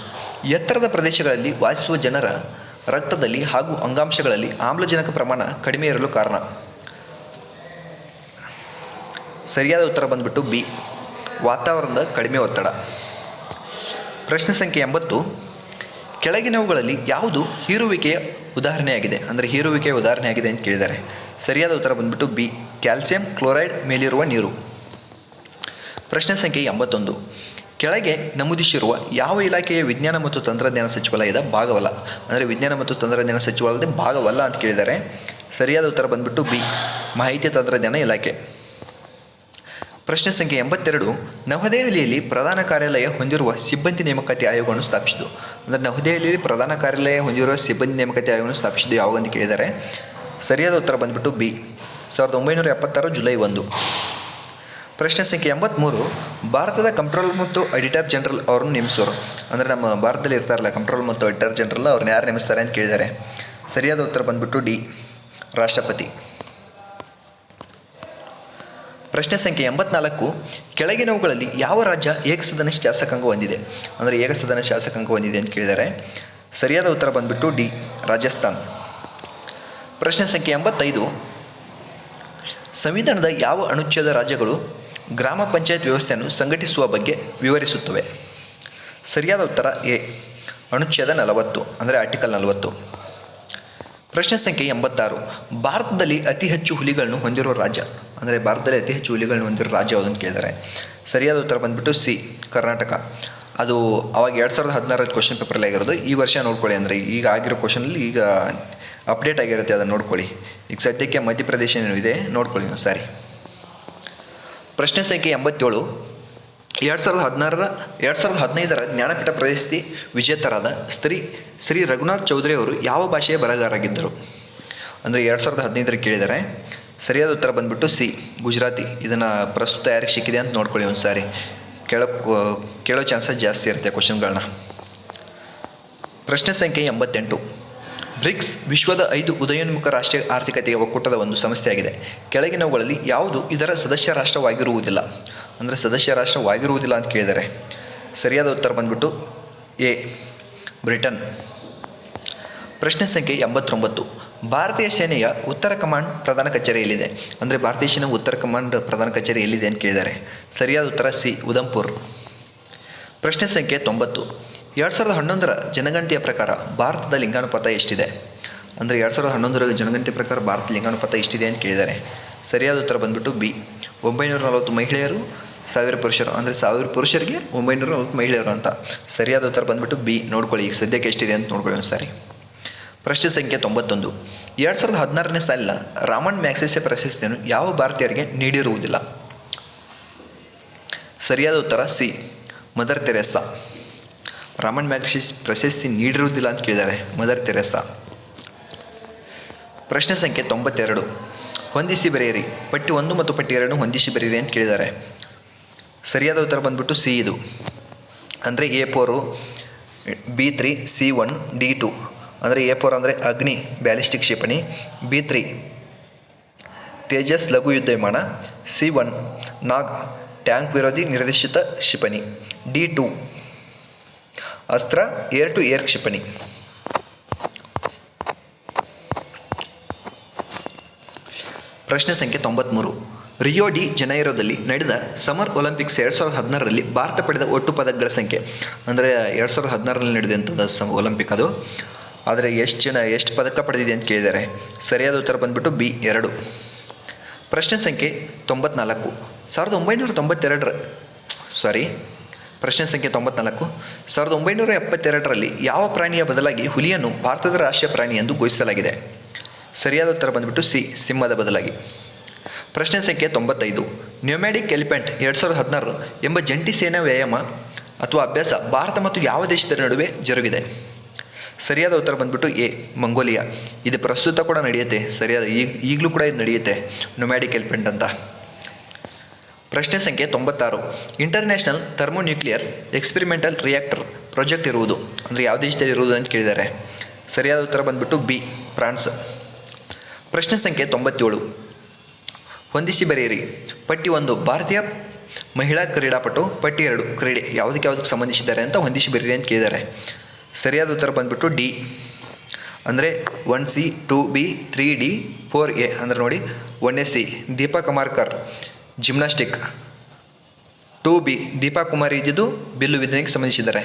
ಎತ್ತರದ ಪ್ರದೇಶಗಳಲ್ಲಿ ವಾಸಿಸುವ ಜನರ ರಕ್ತದಲ್ಲಿ ಹಾಗೂ ಅಂಗಾಂಶಗಳಲ್ಲಿ ಆಮ್ಲಜನಕ ಪ್ರಮಾಣ ಕಡಿಮೆ ಇರಲು ಕಾರಣ. ಸರಿಯಾದ ಉತ್ತರ ಬಂದ್ಬಿಟ್ಟು ಬಿ. ವಾತಾವರಣದ ಕಡಿಮೆ ಒತ್ತಡ. ಪ್ರಶ್ನೆ ಸಂಖ್ಯೆ ಎಂಬತ್ತು. ಕೆಳಗಿನವುಗಳಲ್ಲಿ ಯಾವುದು ಹೀರುವಿಕೆಯ ಉದಾಹರಣೆಯಾಗಿದೆ? ಅಂದರೆ ಹೀರುವಿಕೆಯ ಉದಾಹರಣೆಯಾಗಿದೆ ಅಂತ ಕೇಳಿದ್ದಾರೆ. ಸರಿಯಾದ ಉತ್ತರ ಬಂದ್ಬಿಟ್ಟು ಬಿ. ಕ್ಯಾಲ್ಸಿಯಂ ಕ್ಲೋರೈಡ್ ಮೇಲಿರುವ ನೀರು. ಪ್ರಶ್ನೆ ಸಂಖ್ಯೆ ಎಂಬತ್ತೊಂದು. ಕೆಳಗೆ ನಮೂದಿಸಿರುವ ಯಾವ ಇಲಾಖೆಯ ವಿಜ್ಞಾನ ಮತ್ತು ತಂತ್ರಜ್ಞಾನ ಸಚಿವಾಲಯದ ಭಾಗವಲ್ಲ? ಅಂದರೆ ವಿಜ್ಞಾನ ಮತ್ತು ತಂತ್ರಜ್ಞಾನ ಸಚಿವಾಲಯದ ಭಾಗವಲ್ಲ ಅಂತ ಕೇಳಿದ್ದಾರೆ. ಸರಿಯಾದ ಉತ್ತರ ಬಂದ್ಬಿಟ್ಟು ಬಿ, ಮಾಹಿತಿ ತಂತ್ರಜ್ಞಾನ ಇಲಾಖೆ. ಪ್ರಶ್ನೆ ಸಂಖ್ಯೆ ಎಂಬತ್ತೆರಡು, ನವದೆಹಲಿಯಲ್ಲಿ ಪ್ರಧಾನ ಕಾರ್ಯಾಲಯ ಹೊಂದಿರುವ ಸಿಬ್ಬಂದಿ ನೇಮಕಾತಿ ಆಯೋಗವನ್ನು ಸ್ಥಾಪಿಸಿತು ಅಂದರೆ ನವದೆಹಲಿಯಲ್ಲಿ ಪ್ರಧಾನ ಕಾರ್ಯಾಲಯ ಹೊಂದಿರುವ ಸಿಬ್ಬಂದಿ ನೇಮಕಾತಿ ಆಯೋಗವನ್ನು ಸ್ಥಾಪಿಸಿದ್ದು ಯಾವಾಗ ಅಂತ ಕೇಳಿದ್ದಾರೆ. ಸರಿಯಾದ ಉತ್ತರ ಬಂದ್ಬಿಟ್ಟು ಬಿ, ಸಾವಿರದ ಒಂಬೈನೂರ ಎಪ್ಪತ್ತಾರು ಜುಲೈ ಒಂದು. ಪ್ರಶ್ನೆ ಸಂಖ್ಯೆ ಎಂಬತ್ತ್ಮೂರು ಭಾರತದ ಕಂಟ್ರೋಲ್ ಮತ್ತು ಎಡಿಟರ್ ಜನರಲ್ ಅವ್ರನ್ನ ನೇಮಿಸೋರು. ಅಂದರೆ ನಮ್ಮ ಭಾರತದಲ್ಲಿ ಇರ್ತಾರಲ್ಲ ಕಂಟ್ರೋಲ್ ಮತ್ತು ಎಡಿಟರ್ ಜನರಲ್ ಅವ್ರನ್ನ ಯಾರು ನೇಮಿಸ್ತಾರೆ ಅಂತ ಕೇಳಿದ್ದಾರೆ ಸರಿಯಾದ ಉತ್ತರ ಬಂದ್ಬಿಟ್ಟು ಡಿ, ರಾಷ್ಟ್ರಪತಿ. ಪ್ರಶ್ನೆ ಸಂಖ್ಯೆ ಎಂಬತ್ನಾಲ್ಕು. ಕೆಳಗಿನವುಗಳಲ್ಲಿ ಯಾವ ರಾಜ್ಯ ಏಕಸದನ ಶಾಸಕಾಂಗ ಹೊಂದಿದೆ? ಅಂದರೆ ಏಕಸದನ ಶಾಸಕಾಂಗ ಹೊಂದಿದೆ ಅಂತ ಕೇಳಿದ್ದಾರೆ ಸರಿಯಾದ ಉತ್ತರ ಬಂದ್ಬಿಟ್ಟು ಡಿ, ರಾಜಸ್ಥಾನ್. ಪ್ರಶ್ನೆ ಸಂಖ್ಯೆ ಎಂಬತ್ತೈದು. ಸಂವಿಧಾನದ ಯಾವ ಅನುಚ್ಛೇದ ರಾಜ್ಯಗಳು ಗ್ರಾಮ ಪಂಚಾಯತ್ ವ್ಯವಸ್ಥೆಯನ್ನು ಸಂಘಟಿಸುವ ಬಗ್ಗೆ ವಿವರಿಸುತ್ತವೆ. ಸರಿಯಾದ ಉತ್ತರ ಎ. ಅನುಚ್ಛೇದ ನಲವತ್ತು, ಅಂದರೆ ಆರ್ಟಿಕಲ್ ನಲವತ್ತು. ಪ್ರಶ್ನೆ ಸಂಖ್ಯೆ ಎಂಬತ್ತಾರು. ಭಾರತದಲ್ಲಿ ಅತಿ ಹೆಚ್ಚು ಹುಲಿಗಳನ್ನು ಹೊಂದಿರುವ ರಾಜ್ಯ, ಅಂದರೆ ಭಾರತದಲ್ಲಿ ಅತಿ ಹೆಚ್ಚು ಹುಲಿಗಳನ್ನು ಹೊಂದಿರೋ ರಾಜ್ಯ ಯಾವುದಂತ ಕೇಳಿದರೆ, ಸರಿಯಾದ ಉತ್ತರ ಬಂದ್ಬಿಟ್ಟು ಸಿ, ಕರ್ನಾಟಕ. ಅದು ಅವಾಗ ಎರಡು ಸಾವಿರದ ಹದಿನಾರರಲ್ಲಿ ಕ್ವಶನ್ ಪೇಪರಲ್ಲಿ ಆಗಿರೋದು. ಈ ವರ್ಷ ನೋಡ್ಕೊಳ್ಳಿ ಅಂದರೆ ಈಗ ಆಗಿರೋ ಕ್ವಶನಲ್ಲಿ ಈಗ ಅಪ್ಡೇಟ್ ಆಗಿರುತ್ತೆ, ಅದನ್ನು ನೋಡ್ಕೊಳ್ಳಿ. ಈಗ ಸದ್ಯಕ್ಕೆ ಮಧ್ಯಪ್ರದೇಶ ಇದೆ, ನೋಡ್ಕೊಳ್ಳಿ ನೀವು ಸಾರಿ ಪ್ರಶ್ನೆ ಸಂಖ್ಯೆ ಎಂಬತ್ತೇಳು. ಎರಡು ಸಾವಿರದ ಹದಿನಾರರ, ಎರಡು ಸಾವಿರದ ಹದಿನೈದರ ಜ್ಞಾನಪೀಠ ಪ್ರಶಸ್ತಿ ವಿಜೇತರಾದ ಸ್ತ್ರೀ, ಶ್ರೀ ರಘುನಾಥ್ ಚೌಧರಿ ಅವರು ಯಾವ ಭಾಷೆಯ ಬರಹಗಾರಾಗಿದ್ದರು ಅಂದರೆ ಎರಡು ಸಾವಿರದ ಹದಿನೈದರ ಕೇಳಿದ್ದಾರೆ ಸರಿಯಾದ ಉತ್ತರ ಬಂದ್ಬಿಟ್ಟು ಸಿ, ಗುಜರಾತಿ. ಇದನ್ನು ಪ್ರಸ್ತುತ ಯಾರಿಗೆ ಸಿಕ್ಕಿದೆ ಅಂತ ನೋಡ್ಕೊಳ್ಳಿ ಒಂದು ಸಾರಿ ಕೇಳೋ ಕೇಳೋ ಚಾನ್ಸಸ್ ಜಾಸ್ತಿ ಇರುತ್ತೆ ಕ್ವಶನ್ಗಳನ್ನ ಪ್ರಶ್ನೆ ಸಂಖ್ಯೆ ಎಂಬತ್ತೆಂಟು. ಬ್ರಿಕ್ಸ್ ವಿಶ್ವದ ಐದು ಉದಯೋನ್ಮುಖ ರಾಷ್ಟ್ರೀಯ ಆರ್ಥಿಕತೆಯ ಒಕ್ಕೂಟದ ಒಂದು ಸಂಸ್ಥೆಯಾಗಿದೆ. ಕೆಳಗಿನವುಗಳಲ್ಲಿ ಯಾವುದು ಇದರ ಸದಸ್ಯ ರಾಷ್ಟ್ರವಾಗಿರುವುದಿಲ್ಲ? ಅಂದರೆ ಸದಸ್ಯ ರಾಷ್ಟ್ರವಾಗಿರುವುದಿಲ್ಲ ಅಂತ ಕೇಳಿದರೆ ಸರಿಯಾದ ಉತ್ತರ ಬಂದ್ಬಿಟ್ಟು ಎ, ಬ್ರಿಟನ್. ಪ್ರಶ್ನೆ ಸಂಖ್ಯೆ ಎಂಬತ್ತೊಂಬತ್ತು. ಭಾರತೀಯ ಸೇನೆಯ ಉತ್ತರ ಕಮಾಂಡ್ ಪ್ರಧಾನ ಕಚೇರಿ ಎಲ್ಲಿದೆ? ಅಂದರೆ ಭಾರತೀಯ ಸೇನೆ ಉತ್ತರ ಕಮಾಂಡ್ ಪ್ರಧಾನ ಕಚೇರಿ ಎಲ್ಲಿದೆ ಅಂತ ಕೇಳಿದ್ದಾರೆ ಸರಿಯಾದ ಉತ್ತರ ಸಿ ಉದಂಪುರ್ ಪ್ರಶ್ನೆ ಸಂಖ್ಯೆ ತೊಂಬತ್ತು. ಎರಡು ಸಾವಿರದ ಹನ್ನೊಂದರ ಜನಗಣತಿಯ ಪ್ರಕಾರ ಭಾರತದ ಲಿಂಗಾನುಪಾತ ಎಷ್ಟಿದೆ? ಅಂದರೆ ಎರಡು ಸಾವಿರದ ಹನ್ನೊಂದರ ಜನಗಣತಿ ಪ್ರಕಾರ ಭಾರತ ಲಿಂಗಾನುಪಾತ ಎಷ್ಟಿದೆ ಅಂತ ಕೇಳಿದ್ದಾರೆ ಸರಿಯಾದ ಉತ್ತರ ಬಂದ್ಬಿಟ್ಟು ಬಿ. ಒಂಬೈನೂರ ನಲವತ್ತು ಮಹಿಳೆಯರು, ಸಾವಿರ ಪುರುಷರು, ಅಂದರೆ ಸಾವಿರ ಪುರುಷರಿಗೆ ಒಂಬೈನೂರ ನಲವತ್ತು ಮಹಿಳೆಯರು ಅಂತ. ಸರಿಯಾದ ಉತ್ತರ ಬಂದ್ಬಿಟ್ಟು ಬಿ. ನೋಡ್ಕೊಳ್ಳಿ, ಈಗ ಸದ್ಯಕ್ಕೆ ಎಷ್ಟಿದೆ ಅಂತ ನೋಡ್ಕೊಳ್ಳಿ ಒಂದು ಸಾರಿ ಪ್ರಶ್ನೆ ಸಂಖ್ಯೆ ತೊಂಬತ್ತೊಂದು. ಎರಡು ಸಾವಿರದ ಹದಿನಾರನೇ ಸಾಲಿನ ರಾಮನ್ ಮ್ಯಾಕ್ಸೆಸೆ ಪ್ರಶಸ್ತಿಯನ್ನು ಯಾವ ಭಾರತೀಯರಿಗೆ ನೀಡಿರುವುದಿಲ್ಲ? ಸರಿಯಾದ ಉತ್ತರ C. Mother Teresa. Ramon Magsaysay ಪ್ರಶಸ್ತಿ ನೀಡಿರುವುದಿಲ್ಲ ಅಂತ ಕೇಳಿದ್ದಾರೆ. ಮದರ್ ತೆರೆಸಾ ಪ್ರಶ್ನೆ ಸಂಖ್ಯೆ ತೊಂಬತ್ತೆರಡು. ಹೊಂದಿಸಿ ಬರೆಯಿರಿ. ಪಟ್ಟಿ ಒಂದು ಮತ್ತು ಪಟ್ಟಿ ಎರಡು ಹೊಂದಿಸಿ ಬರೆಯಿರಿ ಅಂತ ಕೇಳಿದ್ದಾರೆ. ಸರಿಯಾದ ಉತ್ತರ ಬಂದ್ಬಿಟ್ಟು ಸಿ ಇದು. ಅಂದರೆ A four, B three, C one, D two. ಅಂದರೆ ಎ ಫೋರ್ ಅಂದರೆ ಅಗ್ನಿ, ಬ್ಯಾಲಿಸ್ಟಿಕ್ ಕ್ಷಿಪಣಿ. ಬಿ ತ್ರೀ, ತೇಜಸ್ ಲಘು ಯುದ್ಧ ವಿಮಾನ. ಸಿ ಒನ್, ನಾಗ್, ಟ್ಯಾಂಕ್ ವಿರೋಧಿ ನಿರ್ದೇಶಿತ ಕ್ಷಿಪಣಿ. D two Astra, air to air ಕ್ಷಿಪಣಿ. ಪ್ರಶ್ನೆ ಸಂಖ್ಯೆ ತೊಂಬತ್ತ್ಮೂರು ರಿಯೋ ಡಿ ಜನೈರೋದಲ್ಲಿ ನಡೆದ ಸಮರ್ ಒಲಿಂಪಿಕ್ಸ್ ಎರಡು ಸಾವಿರದ ಹದಿನಾರರಲ್ಲಿ ಭಾರತ ಪಡೆದ ಒಟ್ಟು ಪದಕಗಳ ಸಂಖ್ಯೆ. ಅಂದರೆ ಎರಡು ಸಾವಿರದ ಹದಿನಾರರಲ್ಲಿ ನಡೆದಂಥದ್ದು ಸಮ ಒಲಿಂಪಿಕ್ ಅದು. ಆದರೆ ಎಷ್ಟು ಜನ, ಎಷ್ಟು ಪದಕ ಪಡೆದಿದೆ ಅಂತ ಕೇಳಿದ್ದಾರೆ. ಸರಿಯಾದ ಉತ್ತರ ಬಂದ್ಬಿಟ್ಟು ಬಿ ಎರಡು. ಪ್ರಶ್ನೆ ಸಂಖ್ಯೆ ತೊಂಬತ್ನಾಲ್ಕು. ಸಾವಿರದ ಒಂಬೈನೂರ ತೊಂಬತ್ತೆರಡರ ಸಾರಿ ಪ್ರಶ್ನೆ ಸಂಖ್ಯೆ ತೊಂಬತ್ನಾಲ್ಕು. ಸಾವಿರದ ಒಂಬೈನೂರ ಎಪ್ಪತ್ತೆರಡರಲ್ಲಿ ಯಾವ ಪ್ರಾಣಿಯ ಬದಲಾಗಿ ಹುಲಿಯನ್ನು ಭಾರತದ ರಾಷ್ಟ್ರೀಯ ಪ್ರಾಣಿ ಎಂದು ಘೋಷಿಸಲಾಗಿದೆ? ಸರಿಯಾದ ಉತ್ತರ ಬಂದ್ಬಿಟ್ಟು ಸಿ, ಸಿಂಹದ ಬದಲಾಗಿ. ಪ್ರಶ್ನೆ ಸಂಖ್ಯೆ ತೊಂಬತ್ತೈದು. ನ್ಯೂಮ್ಯಾಡಿಕ್ ಎಲಿಫೆಂಟ್ ಎರಡು ಸಾವಿರದ ಹದಿನಾರು ಎಂಬ ಜಂಟಿ ಸೇನಾ ವ್ಯಾಯಾಮ ಅಥವಾ ಅಭ್ಯಾಸ ಭಾರತ ಮತ್ತು ಯಾವ ದೇಶದ ನಡುವೆ ಜರುಗಿದೆ? ಸರಿಯಾದ ಉತ್ತರ ಬಂದ್ಬಿಟ್ಟು ಎ, ಮಂಗೋಲಿಯಾ. ಇದು ಪ್ರಸ್ತುತ ಕೂಡ ನಡೆಯುತ್ತೆ. ಸರಿಯಾದ ಈಗ ಈಗಲೂ ಕೂಡ ಇದು ನಡೆಯುತ್ತೆ. ನ್ಯೂಮ್ಯಾಡಿಕ್ ಎಲಿಫೆಂಟ್ ಅಂತ. ಪ್ರಶ್ನೆ ಸಂಖ್ಯೆ ತೊಂಬತ್ತಾರು. International Thermonuclear Experimental Reactor project ಇರುವುದು. ಅಂದರೆ ಯಾವ ದೇಶದಲ್ಲಿ ಇರುವುದು ಅಂತ ಕೇಳಿದ್ದಾರೆ. ಸರಿಯಾದ ಉತ್ತರ ಬಂದ್ಬಿಟ್ಟು ಬಿ, ಫ್ರಾನ್ಸ್. ಪ್ರಶ್ನೆ ಸಂಖ್ಯೆ ತೊಂಬತ್ತೇಳು. ಹೊಂದಿಸಿ ಬರೆಯಿರಿ. ಪಟ್ಟಿ ಒಂದು, ಭಾರತೀಯ ಮಹಿಳಾ ಕ್ರೀಡಾಪಟು ಪಟ್ಟಿ ಎರಡು, ಕ್ರೀಡೆ ಯಾವುದಕ್ಕೆ ಯಾವುದಕ್ಕೆ ಸಂಬಂಧಿಸಿದ್ದಾರೆ ಅಂತ ಹೊಂದಿಸಿ ಬರೀರಿ ಅಂತ ಕೇಳಿದ್ದಾರೆ. ಸರಿಯಾದ ಉತ್ತರ ಬಂದ್ಬಿಟ್ಟು ಡಿ. ಅಂದರೆ one C, two B, three D, four A, ಅಂದರೆ ನೋಡಿ, one is C Deepa Karmakar gymnastic. Two B Deepa Kumari ಇದ್ದಿದ್ದು ಬಿಲ್ಲು ವಿಧಾನಕ್ಕೆ ಸಂಬಂಧಿಸಿದ್ದಾರೆ.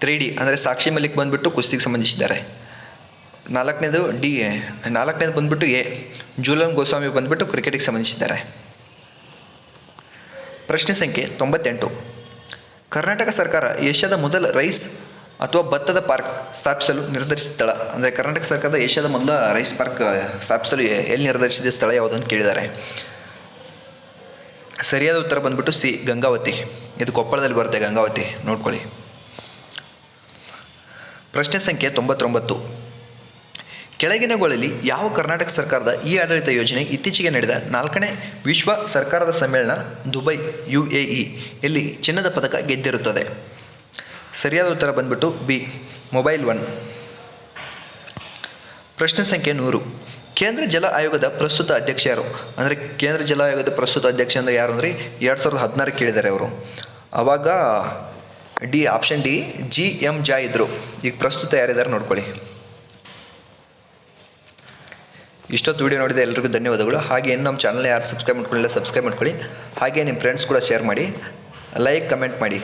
ತ್ರೀ ಡಿ ಅಂದರೆ ಸಾಕ್ಷಿ ಮಲ್ಲಿಕ್ ಬಂದ್ಬಿಟ್ಟು ಕುಸ್ತಿಗೆ ಸಂಬಂಧಿಸಿದ್ದಾರೆ. ನಾಲ್ಕನೇದು ಡಿ ನಾಲ್ಕನೇದು ಬಂದ್ಬಿಟ್ಟು ಎ. ಜೂಲನ್ ಗೋಸ್ವಾಮಿ ಬಂದ್ಬಿಟ್ಟು ಕ್ರಿಕೆಟಿಗೆ ಸಂಬಂಧಿಸಿದ್ದಾರೆ. ಪ್ರಶ್ನೆ ಸಂಖ್ಯೆ ತೊಂಬತ್ತೆಂಟು. ಕರ್ನಾಟಕ ಸರ್ಕಾರ ಏಷ್ಯಾದ ಮೊದಲ ರೈಸ್ ಅಥವಾ ಭತ್ತದ ಪಾರ್ಕ್ ಸ್ಥಾಪಿಸಲು ನಿರ್ಧರಿಸಿದ ಸ್ಥಳ. ಅಂದರೆ ಕರ್ನಾಟಕ ಸರ್ಕಾರದ ಏಷ್ಯಾದ ಮೊದಲ ರೈಸ್ ಪಾರ್ಕ್ ಸ್ಥಾಪಿಸಲು ಎಲ್ಲಿ ನಿರ್ಧರಿಸಿದ ಸ್ಥಳ ಯಾವುದು ಅಂತ ಕೇಳಿದ್ದಾರೆ. ಸರಿಯಾದ ಉತ್ತರ ಬಂದ್ಬಿಟ್ಟು ಸಿ, ಗಂಗಾವತಿ. ಇದು ಕೊಪ್ಪಳದಲ್ಲಿ ಬರುತ್ತೆ ಗಂಗಾವತಿ. ನೋಡ್ಕೊಳ್ಳಿ. ಪ್ರಶ್ನೆ ಸಂಖ್ಯೆ ತೊಂಬತ್ತೊಂಬತ್ತು. ಕೆಳಗಿನಗಳಲ್ಲಿ ಯಾವ ಕರ್ನಾಟಕ ಸರ್ಕಾರದ ಈ ಆಡಳಿತ ಯೋಜನೆ ಇತ್ತೀಚೆಗೆ ನಡೆದ ನಾಲ್ಕನೇ ವಿಶ್ವ ಸರ್ಕಾರದ ಸಮ್ಮೇಳನ ದುಬೈ ಯು ಎ ಇಲ್ಲಿ ಚಿನ್ನದ ಪದಕ ಗೆದ್ದಿರುತ್ತದೆ. ಸರಿಯಾದ ಉತ್ತರ ಬಂದ್ಬಿಟ್ಟು ಬಿ, ಮೊಬೈಲ್ ಒನ್. ಪ್ರಶ್ನೆ ಸಂಖ್ಯೆ ನೂರು. ಕೇಂದ್ರ ಜಲ ಆಯೋಗದ ಪ್ರಸ್ತುತ ಅಧ್ಯಕ್ಷ ಯಾರು? ಅಂದರೆ ಕೇಂದ್ರ ಜಲ ಆಯೋಗದ ಪ್ರಸ್ತುತ ಅಧ್ಯಕ್ಷ ಅಂದರೆ ಯಾರು ಅಂದರೆ ಎರಡು ಸಾವಿರದ ಹದಿನಾರು ಕೇಳಿದ್ದಾರೆ ಅವರು. ಆವಾಗ D option D, G M ಜಾ ಇದ್ದರು ಈಗ ಪ್ರಸ್ತುತ ಯಾರಿದ್ದಾರೆ ನೋಡ್ಕೊಳ್ಳಿ. ಇಷ್ಟೊತ್ತು ವಿಡಿಯೋ ನೋಡಿದ ಎಲ್ರಿಗೂ ಧನ್ಯವಾದಗಳು. ಹಾಗೆ ಏನು ನಮ್ಮ ಚಾನಲ್ ಯಾರು ಸಬ್ಸ್ಕ್ರೈಬ್ ಮಾಡ್ಕೊಳ್ಳಿಲ್ಲ ಸಬ್ಸ್ಕ್ರೈಬ್ ಮಾಡ್ಕೊಳ್ಳಿ. ಹಾಗೆ ನಿಮ್ಮ ಫ್ರೆಂಡ್ಸ್ ಕೂಡ ಶೇರ್ ಮಾಡಿ. ಲೈಕ್ ಕಮೆಂಟ್ ಮಾಡಿ.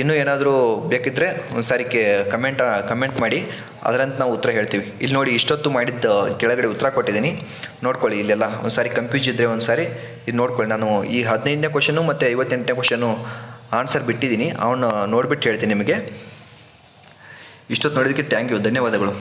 ಇನ್ನೂ ಏನಾದರೂ ಬೇಕಿದ್ದರೆ ಒಂದು ಸಾರಿ ಕೆ ಕಮೆಂಟ್ ಕಮೆಂಟ್ ಮಾಡಿ. ಅದರಂತ ನಾವು ಉತ್ತರ ಹೇಳ್ತೀವಿ. ಇಲ್ಲಿ ನೋಡಿ ಇಷ್ಟೊತ್ತು ಮಾಡಿದ್ದ ಕೆಳಗಡೆ ಉತ್ತರ ಕೊಟ್ಟಿದ್ದೀನಿ. ನೋಡ್ಕೊಳ್ಳಿ ಇಲ್ಲೆಲ್ಲ. ಒಂದು ಸಾರಿ ಕನ್ಫ್ಯೂಸ್ ಇದ್ದರೆ ಒಂದು ಸಾರಿ ಇದು ನೋಡ್ಕೊಳ್ಳಿ. ನಾನು ಈ ಹದಿನೈದನೇ ಕ್ವಶನು ಮತ್ತು ಐವತ್ತೆಂಟನೇ ಕ್ವಶನು ಆನ್ಸರ್ ಬಿಟ್ಟಿದ್ದೀನಿ. ಅವನು ನೋಡಿಬಿಟ್ಟು ಹೇಳ್ತೀನಿ ನಿಮಗೆ. ಇಷ್ಟೊತ್ತು ನೋಡಿದ್ದಕ್ಕೆ ಥ್ಯಾಂಕ್ ಯು ಧನ್ಯವಾದಗಳು.